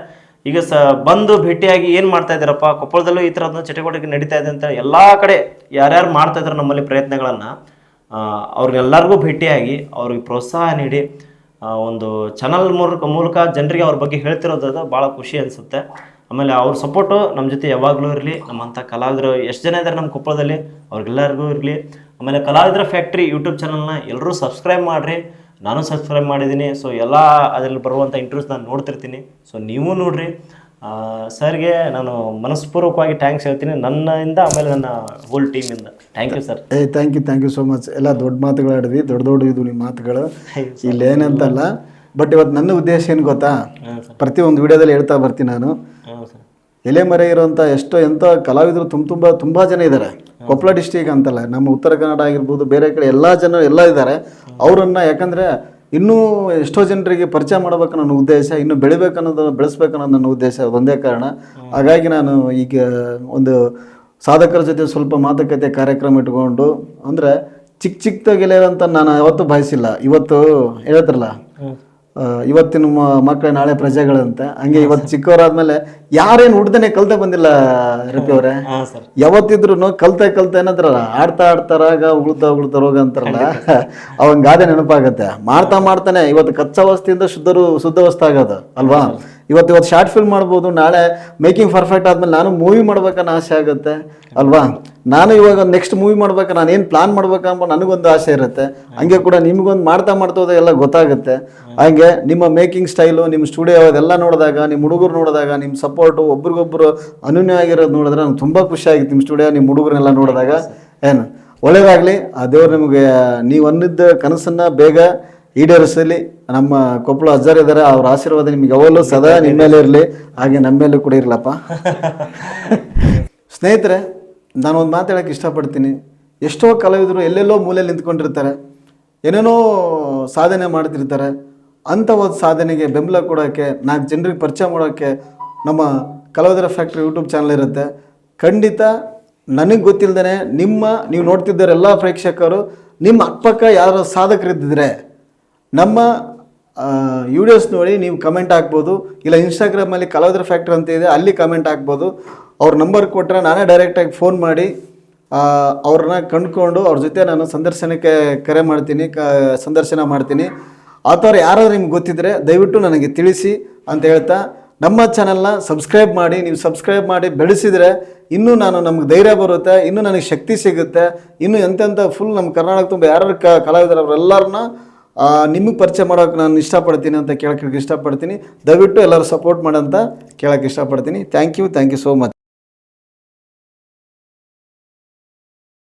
ಈಗ ಸ ಬಂದು ಭೇಟಿಯಾಗಿ ಏನು ಮಾಡ್ತಾ ಇದ್ದೀರಪ್ಪ, ಕೊಪ್ಪಳದಲ್ಲೂ ಈ ಥರದ್ದು ಚಟುವಟಿಕೆ ನಡೀತಾ ಇದೆ ಅಂತ ಎಲ್ಲ ಕಡೆ ಯಾರ್ಯಾರು ಮಾಡ್ತಾ ಇದ್ದಾರೆ ನಮ್ಮಲ್ಲಿ ಪ್ರಯತ್ನಗಳನ್ನು ಅವ್ರಿಗೆಲ್ಲರಿಗೂ ಭೇಟಿಯಾಗಿ ಅವ್ರಿಗೆ ಪ್ರೋತ್ಸಾಹ ನೀಡಿ ಒಂದು ಚಾನಲ್ ಮೂಲಕ ಮೂಲಕ ಜನರಿಗೆ ಅವ್ರ ಬಗ್ಗೆ ಹೇಳ್ತಿರೋದು ಭಾಳ ಖುಷಿ ಅನಿಸುತ್ತೆ. ಆಮೇಲೆ ಅವ್ರ ಸಪೋರ್ಟು ನಮ್ಮ ಜೊತೆ ಯಾವಾಗಲೂ ಇರಲಿ, ನಮ್ಮಂಥ ಕಲಾವಿದರು ಎಷ್ಟು ಜನ ಇದ್ದಾರೆ ನಮ್ಮ ಕೊಪ್ಪಳದಲ್ಲಿ ಅವ್ರಿಗೆಲ್ಲರಿಗೂ ಇರಲಿ. ಆಮೇಲೆ ಕಲಾವಿದರ ಫ್ಯಾಕ್ಟ್ರಿ ಯೂಟ್ಯೂಬ್ ಚಾನಲ್ನ ಎಲ್ಲರೂ ಸಬ್ಸ್ಕ್ರೈಬ್ ಮಾಡಿರಿ. ನಾನು ಸಬ್ಸ್ಕ್ರೈಬ್ ಮಾಡಿದ್ದೀನಿ. ಸೊ ಎಲ್ಲ ಅದರಲ್ಲಿ ಬರುವಂಥ ಇಂಟರ್ವ್ಯೂಸ್ ನಾನು ನೋಡ್ತಿರ್ತೀನಿ. ಸೊ ನೀವು ನೋಡಿರಿ. ಸರ್ಗೆ ನಾನು ಮನಸ್ಪೂರ್ವಕವಾಗಿ ಥ್ಯಾಂಕ್ಸ್ ಹೇಳ್ತೀನಿ. ನನ್ನಿಂದ ಆಮೇಲೆ ನನ್ನ ಹೋಲ್ ಟೀಮಿಂದ ಥ್ಯಾಂಕ್ ಯು ಸರ್ ಏ thank you thank you so much ಎಲ್ಲ ದೊಡ್ಡ ಮಾತುಗಳು ಆಡಿದ್ವಿ ದೊಡ್ಡ ದೊಡ್ಡ ಇದು ನಿಮ್ಮ ಮಾತುಗಳು. ಇಲ್ಲಿ ಏನಂತಲ್ಲ ಬಟ್ ಇವತ್ತು ನನ್ನ ಉದ್ದೇಶ ಏನು ಗೊತ್ತಾ? ಪ್ರತಿ ಒಂದು ವಿಡಿಯೋದಲ್ಲಿ ಹೇಳ್ತಾ ಬರ್ತೀನಿ ನಾನು. ಎಲೆ ಮರೆ ಇರುವಂಥ ಎಷ್ಟೋ ಎಂಥ ಕಲಾವಿದರು ತುಂಬ ತುಂಬ ತುಂಬ ಜನ ಇದ್ದಾರೆ. ಕೊಪ್ಪಳ ಡಿಸ್ಟಿಕ್ ಅಂತಲ್ಲ ನಮ್ಮ ಉತ್ತರ ಕನ್ನಡ ಆಗಿರ್ಬೋದು ಬೇರೆ ಕಡೆ ಎಲ್ಲ ಜನ ಎಲ್ಲ ಇದ್ದಾರೆ. ಅವರನ್ನು ಯಾಕಂದರೆ ಇನ್ನೂ ಎಷ್ಟೋ ಜನರಿಗೆ ಪರಿಚಯ ಮಾಡ್ಬೇಕು ನನ್ನ ಉದ್ದೇಶ, ಇನ್ನು ಬೆಳಿಬೇಕು ಅನ್ನೋದು ಬೆಳೆಸ್ಬೇಕು ಅನ್ನೋದು ನನ್ನ ಉದ್ದೇಶ ಒಂದೇ ಕಾರಣ. ಹಾಗಾಗಿ ನಾನು ಈಗ ಒಂದು ಸಾಧಕರ ಜೊತೆ ಸ್ವಲ್ಪ ಮಾತುಕತೆ ಕಾರ್ಯಕ್ರಮ ಇಟ್ಕೊಂಡು, ಅಂದರೆ ಚಿಕ್ಕ ಚಿಕ್ಕದಾಗೆಲೆ ಅಂತ ನಾನು ಯಾವತ್ತೂ ಭಾವಿಸಿಲ್ಲ. ಇವತ್ತು ಹೇಳ್ತಾರಲ್ಲ ಇವತ್ತಿನ ಮಕ್ಕಳ ನಾಳೆ ಪ್ರಜೆಗಳಂತೆ. ಹಂಗೆ ಇವತ್ತು ಚಿಕ್ಕವರಾದ್ಮೇಲೆ ಯಾರೇನು ಹುಡ್ದನೆ ಕಲ್ತೆ ಬಂದಿಲ್ಲ ರಪಿ ಅವರೇ? ಯಾವತ್ತಿದ್ರು ಕಲ್ತೆ ಕಲ್ತೆ ಏನಂತಾರಲ್ಲ ಆಡ್ತಾ ಆಡ್ತಾರಾಗ ಉಳ್ತಾ ಉಳ್ತಾ ರೋಗ ಅಂತಾರಲ್ಲ? ಅವಂಗ ಗಾದೆ ನೆನಪಾಗತ್ತೆ. ಮಾಡ್ತಾ ಮಾಡ್ತಾನೆ ಇವತ್ತು ಕಚ್ಚಾ ವಸ್ತಿಯಿಂದ ಶುದ್ಧರು ಶುದ್ಧಾವಸ್ಥೆ ಆಗೋದು ಅಲ್ವಾ? ಇವತ್ತು ಇವತ್ತು ಶಾರ್ಟ್ ಫಿಲ್ಮ್ ಮಾಡ್ಬೋದು, ನಾಳೆ ಮೇಕಿಂಗ್ ಪರ್ಫೆಕ್ಟ್ ಆದಮೇಲೆ ನಾನು ಮೂವಿ ಮಾಡ್ಬೇಕನ್ನ ಆಸೆ ಆಗುತ್ತೆ, ಅಲ್ವಾ? ನಾನು ಇವಾಗ ನೆಕ್ಸ್ಟ್ ಮೂವಿ ಮಾಡ್ಬೇಕು, ನಾನು ಏನು ಪ್ಲಾನ್ ಮಾಡ್ಬೇಕಂಬ ನನಗೊಂದು ಆಸೆ ಇರುತ್ತೆ. ಹಂಗೆ ಕೂಡ ನಿಮಗೊಂದು ಮಾಡ್ತಾ ಮಾಡ್ತಾ ಹೋದಾಗ ಎಲ್ಲ ಗೊತ್ತಾಗುತ್ತೆ. ಹಾಗೆ ನಿಮ್ಮ ಮೇಕಿಂಗ್ ಸ್ಟೈಲು ನಿಮ್ಮ ಸ್ಟುಡಿಯೋ ಅದೆಲ್ಲ ನೋಡಿದಾಗ, ನಿಮ್ಮ ಹುಡುಗರು ನೋಡಿದಾಗ, ನಿಮ್ಮ ಸಪೋರ್ಟು ಒಬ್ರಿಗೊಬ್ರು ಅನುನ್ಯ ಆಗಿರೋದು ನೋಡಿದ್ರೆ ನಾನು ತುಂಬ ಖುಷಿ ಆಗಿತ್ತು ನಿಮ್ಮ ಸ್ಟುಡಿಯೋ ನಿಮ್ಮ ಹುಡುಗರನ್ನೆಲ್ಲ ನೋಡಿದಾಗ. ಏನು? ಒಳ್ಳೇದಾಗಲಿ. ಆ ದೇವ್ರು ನಿಮಗೆ, ನೀವು ಅನ್ನಿದ್ದ ಕನಸನ್ನು ಬೇಗ ಈಡೇರಿಸಲಿ. ನಮ್ಮ ಕೊಪ್ಪಳ ಅಜ್ಜರ್ ಇದ್ದಾರೆ ಅವ್ರ ಆಶೀರ್ವಾದ ನಿಮ್ಗೆ ಯಾವಾಗಲೂ ಸದಾ ನಿಮ್ಮ ಮೇಲೆ ಇರಲಿ. ಹಾಗೆ ನಮ್ಮ ಮೇಲೂ ಕೂಡ ಇರಲಪ್ಪ. ಸ್ನೇಹಿತರೆ ನಾನು ಒಂದು ಮಾತು ಹೇಳಕ್ಕೆ ಇಷ್ಟಪಡ್ತೀನಿ. ಎಷ್ಟೋ ಕಲಾವಿದರು ಎಲ್ಲೆಲ್ಲೋ ಮೂಲೆಯಲ್ಲಿ ನಿಂತ್ಕೊಂಡಿರ್ತಾರೆ. ಏನೇನೋ ಸಾಧನೆ ಮಾಡ್ತಿರ್ತಾರೆ. ಅಂಥ ಒಂದು ಸಾಧನೆಗೆ ಬೆಂಬಲ ಕೊಡೋಕ್ಕೆ ನಾಲ್ಕು ಜನರಿಗೆ ಪರಿಚಯ ಮಾಡೋಕ್ಕೆ ನಮ್ಮ ಕಲಾವಿದರ ಫ್ಯಾಕ್ಟ್ರಿ ಯೂಟ್ಯೂಬ್ ಚಾನಲ್ ಇರುತ್ತೆ. ಖಂಡಿತ ನನಗೆ ಗೊತ್ತಿಲ್ಲದೇ ನಿಮ್ಮ ನೀವು ನೋಡ್ತಿದ್ದಾರೆ ಎಲ್ಲ ಪ್ರೇಕ್ಷಕರು ನಿಮ್ಮ ಅಕ್ಕಪಕ್ಕ ಯಾರು ಸಾಧಕರಿದ್ದಿದ್ರೆ ನಮ್ಮ ವಿಡಿಯೋಸ್ ನೋಡಿ ನೀವು ಕಮೆಂಟ್ ಹಾಕ್ಬೋದು. ಇಲ್ಲ ಇನ್ಸ್ಟಾಗ್ರಾಮಲ್ಲಿ ಕಲಾವಿದ್ರ ಫ್ಯಾಕ್ಟ್ರಿ ಅಂತ ಇದೆ, ಅಲ್ಲಿ ಕಮೆಂಟ್ ಹಾಕ್ಬೋದು. ಅವ್ರ ನಂಬರ್ ಕೊಟ್ಟರೆ ನಾನೇ ಡೈರೆಕ್ಟಾಗಿ ಫೋನ್ ಮಾಡಿ ಅವ್ರನ್ನ ಕಂಡುಕೊಂಡು ಅವ್ರ ಜೊತೆ ನಾನು ಸಂದರ್ಶನಕ್ಕೆ ಕರೆ ಮಾಡ್ತೀನಿ, ಕ, ಸಂದರ್ಶನ ಮಾಡ್ತೀನಿ. ಆ ಥರ ಯಾರಾದ್ರೂ ನಿಮ್ಗೆ ಗೊತ್ತಿದ್ದರೆ ದಯವಿಟ್ಟು ನನಗೆ ತಿಳಿಸಿ ಅಂತ ಹೇಳ್ತಾ, ನಮ್ಮ ಚಾನಲ್ನ ಸಬ್ಸ್ಕ್ರೈಬ್ ಮಾಡಿ, ನೀವು ಸಬ್ಸ್ಕ್ರೈಬ್ ಮಾಡಿ ಬೆಳೆಸಿದರೆ ಇನ್ನೂ ನಾನು ನಮ್ಗೆ ಧೈರ್ಯ ಬರುತ್ತೆ, ಇನ್ನೂ ನನಗೆ ಶಕ್ತಿ ಸಿಗುತ್ತೆ, ಇನ್ನೂ ಎಂತೆಂಥ ಫುಲ್ ನಮ್ಮ ಕರ್ನಾಟಕ ತುಂಬ ಯಾರು ಕ ಕಲಾವಿದರು ಅವರೆಲ್ಲರನ್ನ ನಿಮಗೆ ಪರಿಚಯ ಮಾಡೋಕೆ ನಾನು ಇಷ್ಟಪಡ್ತೀನಿ ಅಂತ ಕೇಳೋಕ್ಕೆ ಇಷ್ಟಪಡ್ತೀನಿ. ದಯವಿಟ್ಟು ಎಲ್ಲರೂ ಸಪೋರ್ಟ್ ಮಾಡಂತ ಕೇಳೋಕ್ಕೆ ಇಷ್ಟಪಡ್ತೀನಿ. Thank you thank you so much